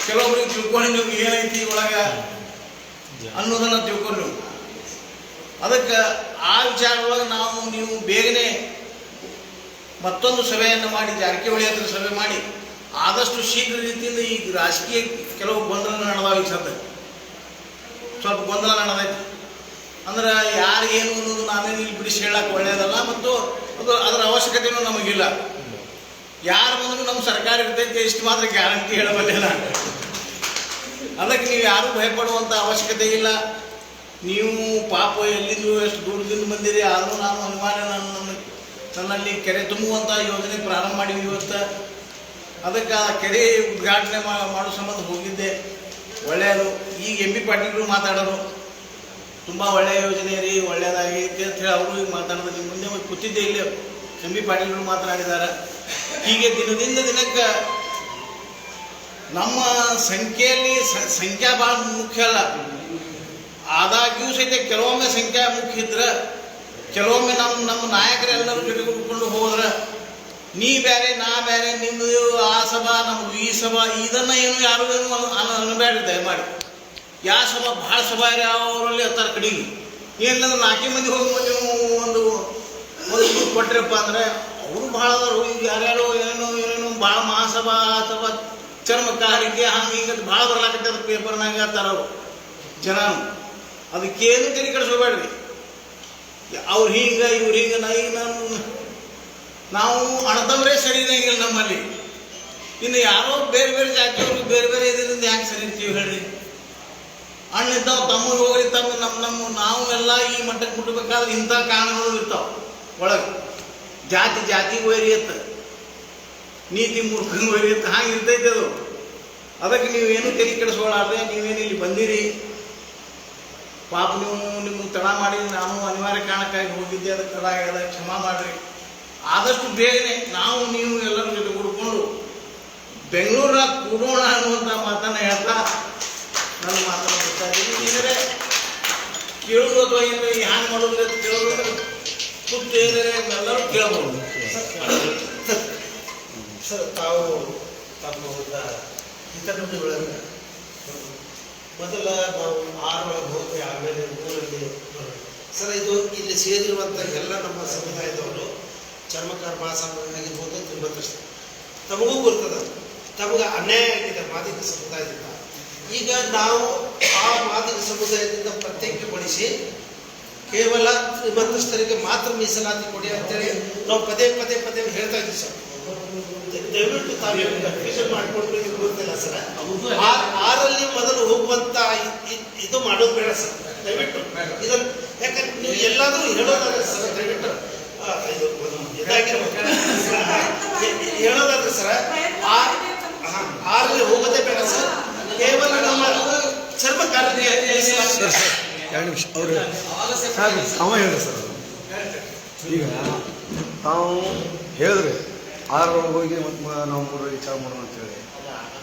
ಕೆಲವೊಬ್ರಿಗೆ ತಿಳ್ಕೊಂಡು ನೀವು ಏನೈತಿ ಒಳಗೆ ಅನ್ನೋದನ್ನ ತಿಳ್ಕೊಂಡು. ಅದಕ್ಕೆ ಆ ವಿಚಾರದೊಳಗೆ ನಾವು ನೀವು ಬೇಗನೆ ಮತ್ತೊಂದು ಸಭೆಯನ್ನು ಮಾಡಿ, ಜಾರಕಿಹೊಳಿ ಹತ್ರ ಸಭೆ ಮಾಡಿ. ಆದಷ್ಟು ಶೀಘ್ರ ರೀತಿಯಿಂದ ಈಗ ರಾಜಕೀಯ ಕೆಲವು ಗೊಂದಲ ನಡೆದಾವ ಸದ್ಯ ಸ್ವಲ್ಪ ಗೊಂದಲ ನಡೆದೈತಿ. ಅಂದ್ರೆ ಯಾರು ಏನು ಅನ್ನೋದು ನಾನೇನು ಇಲ್ಲಿ ಬಿಡಿಸಿ ಹೇಳಕ್ಕೆ ಒಳ್ಳೆಯದಲ್ಲ ಮತ್ತು ಅದು ಅದರ ಅವಶ್ಯಕತೆಯೂ ನಮಗಿಲ್ಲ. ಯಾರು ಬಂದರೂ ನಮ್ಮ ಸರ್ಕಾರ ಇರ್ತೈತೆ, ಇಷ್ಟು ಮಾತ್ರ ಗ್ಯಾರಂಟಿ ಹೇಳಬಲ್ಲೆ ಅದಕ್ಕೆ ನೀವು ಯಾರೂ ಭಯಪಡುವಂಥ ಅವಶ್ಯಕತೆ ಇಲ್ಲ. ನೀವು ಪಾಪ ಎಲ್ಲಿಂದ ಎಷ್ಟು ದೂರದಿಂದ ಬಂದಿರಿ, ಆದರೂ ನಾನು ಅನಿವಾರ್ಯ ನಾನು ನನ್ನ ನನ್ನಲ್ಲಿ ಕೆರೆ ತುಂಬುವಂಥ ಯೋಜನೆ ಪ್ರಾರಂಭ ಮಾಡಿವಿ ಇವತ್ತು. ಅದಕ್ಕೆ ಆ ಕೆರೆ ಉದ್ಘಾಟನೆ ಮಾಡೋ ಸಂಬಂಧ ಹೋಗಿದ್ದೆ. ಒಳ್ಳೆಯದು. ಈಗ ಎಂ ಬಿ ಪಾಟೀಲರು ಮಾತಾಡೋರು. ತುಂಬ ಒಳ್ಳೆಯ ಯೋಜನೆ ರೀ, ಒಳ್ಳೆಯದಾಗಿ ಅಂತ ಹೇಳಿ ಅವರು ಈಗ ಮಾತಾಡೋದು. ಮುಂದೆ ಕೂತಿದ್ದೆ ಇಲ್ಲಿ. ಎಂ ಬಿ ಪಾಟೀಲರು ಮಾತನಾಡಿದ್ದಾರೆ. ಹೀಗೆ ದಿನದಿಂದ ದಿನಕ್ಕೆ ನಮ್ಮ ಸಂಖ್ಯೆಯಲ್ಲಿ ಸಂಖ್ಯೆ ಸಂಖ್ಯಾ ಭಾಳ ಮುಖ್ಯ ಅಲ್ಲ. ಆದಾಗ್ಯೂ ಸಹಿತ ಕೆಲವೊಮ್ಮೆ ಸಂಖ್ಯಾ ಮುಖ್ಯ ಇದ್ರೆ, ಕೆಲವೊಮ್ಮೆ ನಮ್ಮ ನಮ್ಮ ನಾಯಕರೆಲ್ಲರೂ ಜೊತೆ ಕೂತ್ಕೊಂಡು ಹೋದ್ರೆ ನೀ ಬೇರೆ, ನಾ ಬೇರೆ ನಿಮ್ಮದು ಆ ಸಭಾ, ನಮ್ದು ಈ ಸಭಾ, ಇದನ್ನು ಏನು ಯಾರು ಏನು ಅನ್- ಅನ್- ಅನ್ಬೇಡ್ರಿ ದಯಮಾಡಿ. ಯಾವ ಸಭಾ ಭಾಳ ಸಭಾ ಅವರಲ್ಲಿ ಹತ್ತಾರ ಕಡೆಗೆ ಏನಿಲ್ಲ ನಾಲ್ಕೇ ಮಂದಿ ಹೋಗಿ ನೀವು ಒಂದು ಒಂದು ಕೊಟ್ರಪ್ಪ ಅಂದರೆ ಅವರು ಭಾಳ ಅದಾರು. ಈಗ ಯಾರ್ಯಾರು ಏನು ಏನೇನು ಭಾಳ ಮಹಾಸಭಾ ಅಥವಾ ಚರ್ಮಕಾರಿಕೆ, ಹಂಗೆ ಈಗ ಭಾಳ ಬರ್ಲಾಕತ್ತದ ಪೇಪರ್ನಾಗ ಅವರು ಜನ ಅದಕ್ಕೇನು ತಲೆ ಕೆಡಿಸ್ಕೋಬೇಡ್ರಿ. ಅವ್ರು ಹಿಂಗೆ, ಇವ್ರು ಹಿಂಗೆ, ನಾ ಈಗ ನಮ್ಮ ನಾವು ಅಣದವರೇ ಸರಿ ಇಲ್ಲ ನಮ್ಮಲ್ಲಿ. ಇನ್ನು ಯಾರೋ ಬೇರೆ ಬೇರೆ ಜಾತಿಯವರು ಬೇರೆ ಬೇರೆ ಇದರಿಂದ ಹ್ಯಾಂಗೆ ಸರಿ ಇರ್ತೀವಿ ಹೇಳ್ರಿ? ಅಣ್ಣ ತಮ್ಮಗೆ ತಮ್ಮ ಹೋಗ್ರಿ ತಮ್ಮ ನಮ್ಮ ನಮ್ಮ ನಾವು ಎಲ್ಲ ಈ ಮಟ್ಟಕ್ಕೆ ಮುಟ್ಟಬೇಕಾದ್ರೆ ಇಂಥ ಕಾರಣಗಳು ಇರ್ತಾವೆ ಒಳಗೆ. ಜಾತಿ ಜಾತಿ ಒಯ್ರಿಯತ್ತ ನೀತಿ ಮೂರ್ಖನ ಒಯ್ರಿಯತ್ತ ಹಾಗೆ ಇರ್ತೈತೆ ಅದು. ಅದಕ್ಕೆ ನೀವು ಏನು ತಲೆ ಕೆಡಿಸ್ಕೊಳ್ಳಾರ್ದೆ ನೀವೇನು ಇಲ್ಲಿ ಬಂದಿರಿ? ಪಾಪ ನೀವು ನಿಮ್ಗೆ ತಡ ಮಾಡಿ, ನಾನು ಅನಿವಾರ್ಯ ಕಾರಣಕ್ಕಾಗಿ ಹೋಗಿದ್ದೆ, ಅದಕ್ಕೆ ತಡ ಆಗ್ಯದ, ಕ್ಷಮಾ ಮಾಡಿರಿ. ಆದಷ್ಟು ಬೇಗನೆ ನಾವು, ನೀವು ಎಲ್ಲರ ಜೊತೆ ಕೂಡ್ಕೊಂಡು ಬೆಂಗಳೂರ ಕೂಡೋಣ ಅನ್ನುವಂಥ ಮಾತನ್ನ ಹೇಳ್ತಾ ನನ್ನ ಮಾತನ್ನು ಬರ್ತಾ ಇದ್ದೀನಿ ಏನಾರೆ ಕೇಳೋದು ಅಥವಾ ಏನು ಹ್ಯಾಂಗೆ ಮಾಡೋದು ಅಂತ ಕೇಳೋದು ಕುತ್ತು ಎಲ್ಲರೂ ಕೇಳ್ಬೋದು ಸರ್, ತಾವು ತಮ್ಮ ಒಂದು ಹಿತನುಡಿಗಳನ್ನು ಮೊದಲ ನಾವು ಆರು ಹೋಗಿ ಆಮೇಲೆ ಮೂರಲ್ಲಿ. ಸರ್, ಇದು ಇಲ್ಲಿ ಸೇರಿರುವಂಥ ಎಲ್ಲ ನಮ್ಮ ಸಮುದಾಯದವರು ಚರ್ಮಕಾರ ಮಾಸ ಆಗಿರ್ಬೋದು ತಿರುಪತಿ ತಮಗೂ ಗೊತ್ತದ ತಮಗೆ ಅನ್ಯಾಯ ಆಗಿದೆ ಮಾದಿಗ ಸಮುದಾಯದಿಂದ. ಈಗ ನಾವು ಆ ಮಾದಿಗ ಸಮುದಾಯದಿಂದ ಪ್ರತ್ಯೇಕಗೊಳಿಸಿ ಕೇವಲ ಶ್ರೀಮಂತಸ್ಥರಿಗೆ ಮಾತ್ರ ಮೀಸಲಾತಿ ಕೊಡಿ ಅಂತೇಳಿ ನಾವು ಪದೇ ಪದೇ ಪದೇ ಹೇಳ್ತಾ ಇದ್ದೀವಿ ಸರ್. ದಯವಿಟ್ಟು ತಾವೇ ಕನ್ಫ್ಯೂಷನ್ ಮಾಡಿಕೊಂಡ್ರೆ ಇದು ಗೊತ್ತಿಲ್ಲ ಸರ್. ಆರಲ್ಲಿ ಮೊದಲು ಹೋಗುವಂತ ಇದು ಮಾಡೋದು ಬೇಡ ಸರ್. ದಯವಿಟ್ಟು. ಇದನ್ನು ಯಾಕಂದ್ರೆ ನೀವು ಎಲ್ಲಾದರೂ ಹೇಳೋದಾದ್ರೆ ಸರ್ ದಯವಿಟ್ಟು ಇದು ಹೇಳೋದಾದ್ರೆ ಸರ್ ಆ ಆರಲ್ಲಿ ಹೋಗೋದೇ ಬೇಡ ಸರ್. ಕೇವಲ ನಮ್ಮ ಚರ್ಮ ಕಾರಣ ಎರಡು ನಿಮಿಷ ಅವರು ಅವ ಹೇಳಿ ಸರ್. ಈಗ ತಾವು ಹೇಳಿದ್ರೆ ಆರೊಳಗೆ ಹೋಗಿ ಮತ್ತು ನಾವು ಮೂರು ವಿಚಾರ ಮಾಡೋಣ ಅಂತೇಳಿ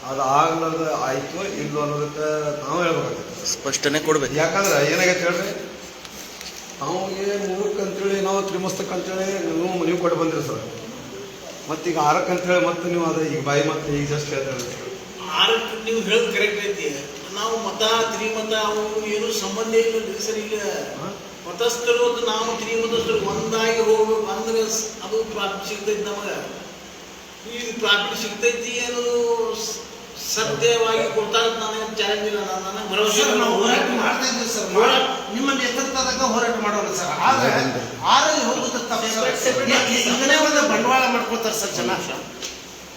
ಅದು ಆಗ್ಲದ ಆಯಿತು ಇಲ್ಲೋ ಅನ್ನೋದಕ್ಕೆ ನಾವು ಹೇಳ್ಬೇಕಾಗ್ತದೆ ಸ್ಪಷ್ಟನೆ ಕೊಡ್ಬೇಕು. ಯಾಕಂದ್ರೆ ಏನಾಗೈತೆ ಹೇಳ್ರಿ? ತಾವಿಗೆ ಮೂರಕ್ಕೆ ಅಂತೇಳಿ ನಾವು ತ್ರಿಮಸ್ತಕ್ಕೆ ಅಂತೇಳಿ ನೀವು ನೀವು ಕೊಟ್ಟು ಬಂದಿರಿ ಸರ್. ಮತ್ತೀಗ ಆರಕ್ಕೆ ಅಂತೇಳಿ ಮತ್ತೆ ನೀವು ಅದೇ ಈಗ ಬಾಯಿ ಮತ್ತೆ ಈಗ ಜಸ್ಟ್ ಹೇಳ್ತಾರೆ ಸರ್ ಆರಕ್ಕೆ ನೀವು ಹೇಳೋದು ಕರೆಕ್ಟ್ ಐತಿ. ನಾವು ಮತ ತ್ರಿಮತ ಅವು ಏನು ಸಂಬಂಧ ಇಲ್ಲ ಸರ್ ಈಗ ಮತಸ್ಥರು ಮತ್ತು ನಾವು ತ್ರಿಮತಸ್ಥರು ಒಂದಾಗಿ ಹೋಗ್ಬೇಕು ಅಂದ್ರೆ ಅದು ಪ್ರಾಪ್ತಿ ಸಿಗ್ತೈತಿ ನಮಗೆ. ಈಗ ಪ್ರಾಪ್ತಿ ಸಿಗ್ತೈತಿ ಏನು ಸ್- ಸತ್ಯವಾಗಿ ಕೊಡ್ತಾರೆ ನನಗೆ ಚಾಲೆಂಜ್ ಇಲ್ಲ. ನಾನು ನನಗೆ ಭರವಸೆ ನಾವು ಹೋರಾಟ ಮಾಡ್ತಾ ಇದ್ದೀವಿ ಸರ್. ಹೋರಾಟ ನಿಮ್ಮ ನೇತೃತ್ವದಾಗ ಹೋರಾಟ ಮಾಡೋಣ ಸರ್. ಆದ್ರೆ ಆರಲ್ಲಿ ಹೋಗುದು ಇದನ್ನೇ ಒಂದು ಬಂಡವಾಳ ಮಾಡ್ಕೊತಾರೆ ಸರ್ ಜನ.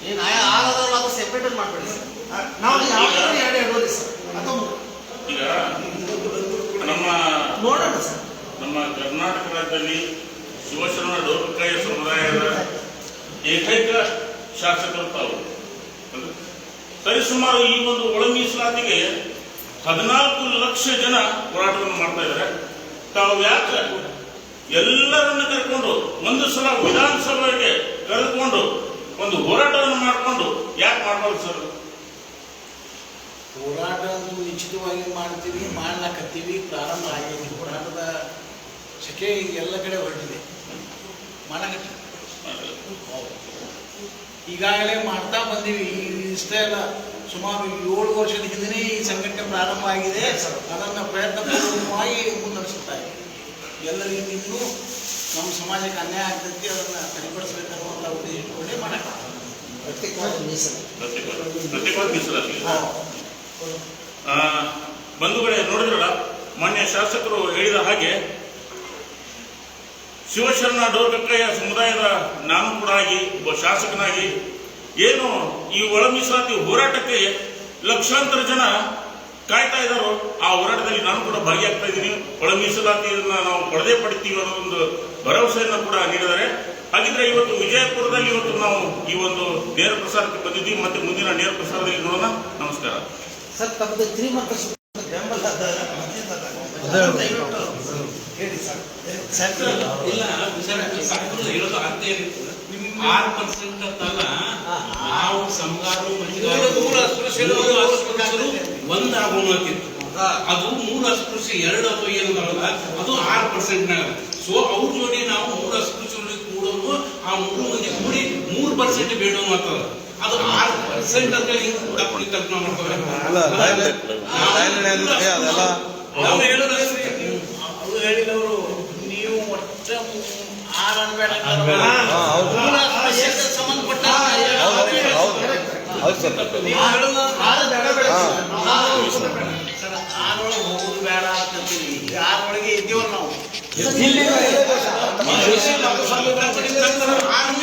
ಏನು ಆಗದ್ರಲ್ಲ ಅದು ಸೆಪ್ರೇಟ್ ಮಾಡ್ಬೇಡಿ ಸರ್. ನಾವು ಯಾವ್ದಾದ್ರು ಎರಡು ಹೇಳೋರಿ ಸರ್. ಅದು ಈಗ ನಮ್ಮ ನೋಡೋಣ ಸರ್. ನಮ್ಮ ಕರ್ನಾಟಕ ರಾಜ್ಯದಲ್ಲಿ ಶಿವಶರಣ ಡೋರ್ಕಾಯ ಸಮುದಾಯದ ಏಕೈಕ ಶಾಸಕರು ತಾವು. ಅಂದ್ರೆ ಸರಿಸುಮಾರು ಈ ಒಂದು ಒಳ ಮೀಸಲಾತಿಗೆ ಹದಿನಾಲ್ಕು ಲಕ್ಷ ಜನ ಹೋರಾಟವನ್ನು ಮಾಡ್ತಾ ಇದ್ದಾರೆ. ತಾವು ಯಾಕೆ ಎಲ್ಲರನ್ನು ಕರ್ಕೊಂಡು ಒಂದು ಸಲ ವಿಧಾನಸಭೆಗೆ ಕರೆದುಕೊಂಡು ಒಂದು ಹೋರಾಟವನ್ನು ಮಾಡಿಕೊಂಡು ಯಾಕೆ ಮಾಡಬಾರ್ದು ಸರ್? ಹೋರಾಟ ನಿಶ್ಚಿತವಾಗಿ ಮಾಡ್ತೀವಿ, ಮಾಡ್ಲಾಕತ್ತೀವಿ, ಪ್ರಾರಂಭ ಆಗಿದೆ. ಹೋರಾಟದ ಸೆಕೆ ಎಲ್ಲ ಕಡೆ ಹೊರಟಿದೆ. ಮಾಡಕತ್ತೀವಿ. ಈಗಾಗಲೇ ಮಾಡ್ತಾ ಬಂದೀವಿ. ಈ ಇಷ್ಟೇ ಅಲ್ಲ ಸುಮಾರು ಏಳು ವರ್ಷದ ಹಿಂದೆ ಈ ಸಂಘಟನೆ ಪ್ರಾರಂಭ ಆಗಿದೆ. ಅದನ್ನು ಪ್ರಯತ್ನಪೂರ್ವಕವಾಗಿ ಮುನ್ನಡೆಸುತ್ತಾ ಇದೆ. ಎಲ್ಲರಿಗೂ ಇನ್ನೂ ನಮ್ಮ ಸಮಾಜಕ್ಕೆ ಅನ್ಯಾಯ ಆಗ್ತೈತಿ ಅದನ್ನು ಸರಿಪಡಿಸಬೇಕನ್ನುವಂಥ ಉದ್ದೇಶ ಇಟ್ಕೊಂಡೆ ಮಾಡಕ್ಕೆ ಪ್ರತ್ಯೇಕವಾಗಿ ಮೀಸಲು. ಪ್ರತ್ಯೇಕ ಪ್ರತ್ಯೇಕವಾಗಿ ಮೀಸಲಾತಿ ಆ, ಬಂಧುಗಳೇ ನೋಡಿದ್ರಲ್ಲ ಮಾನ್ಯ ಶಾಸಕರು ಹೇಳಿದ ಹಾಗೆ ಶಿವಶರಣ ಡೋರ್ಗಕ್ಕಯ್ಯ ಸಮುದಾಯದ ನಾನು ಕೂಡ ಆಗಿ ಒಬ್ಬ ಶಾಸಕನಾಗಿ ಏನು ಈ ಒಳ ಮೀಸಲಾತಿ ಹೋರಾಟಕ್ಕೆ ಲಕ್ಷಾಂತರ ಜನ ಕಾಯ್ತಾ ಇದ್ದಾರೋ ಆ ಹೋರಾಟದಲ್ಲಿ ನಾನು ಕೂಡ ಭಾಗಿಯಾಗ್ತಾ ಇದ್ದೀನಿ. ಒಳ ಮೀಸಲಾತಿಯನ್ನ ನಾವು ಪಡೆದೇ ಪಡಿತೀವಿ ಅನ್ನೋ ಒಂದು ಭರವಸೆಯನ್ನು ಕೂಡ ನೀಡಿದ್ದಾರೆ. ಹಾಗಿದ್ರೆ ಇವತ್ತು ವಿಜಯಪುರದಲ್ಲಿ ಇವತ್ತು ನಾವು ಈ ಒಂದು ನೇರ ಪ್ರಸಾರಕ್ಕೆ ಬಂದಿದ್ದೀವಿ. ಮತ್ತೆ ಮುಂದಿನ ನೇರ ಪ್ರಸಾರದಲ್ಲಿ ನೋಡೋಣ. ನಮಸ್ಕಾರ. ಸರ್ ತಮ್ಮದು ಶ್ರೀಮಂತ ಬೆಂಬಲ ಹೇಳಿ ಸರ್. ಸರ್ ಇಲ್ಲ ಸಾಕು ಹೇಳೋದು ಅರ್ಥ ಏನಿತ್ತು ಆರು ಪರ್ಸೆಂಟ್ ಅಂತಲ್ಲ ನಾವು ಸಮಗಾರು ಮೂರು- ಮೂರು ಅಸ್ಪೃಶ್ಯರು ಅಸ್ಪೃಶ್ಯರು ಒಂದ್ ಆಗೋಣಕ್ಕಿತ್ತು ಅದು ಮೂರು ಅಸ್ಪೃಶ್ಯ ಎರಡು ಅಥವಾ ಏನದಲ್ಲ ಅದು ಆರು ಪರ್ಸೆಂಟ್ ಸೊ ಅವ್ರ ಜೋಡಿ ನಾವು ಮೂರು ಅಸ್ಪೃಶ್ಯ ಕೂಡೋನು ಆ ಮೂರು ಮಂದಿ ಕೂಡಿ ಮೂರು ಪರ್ಸೆಂಟ್ ಬೇಡೋ ಅಂತ ಅದು ಆರು ಪರ್ಸೆಂಟ್ ಅಂತ ತಪ್ಪು ಕಲ್ಪನೆ ಮಾಡ್ಕೋಬೇಕು ಹೇಳೋದು ಅಷ್ಟೇ. ಅವ್ರು ಹೇಳಿದವರು ಆರೊಳಗೆ ಇದ್ದೀವಲ್ಲ ನಾವು. ಆರು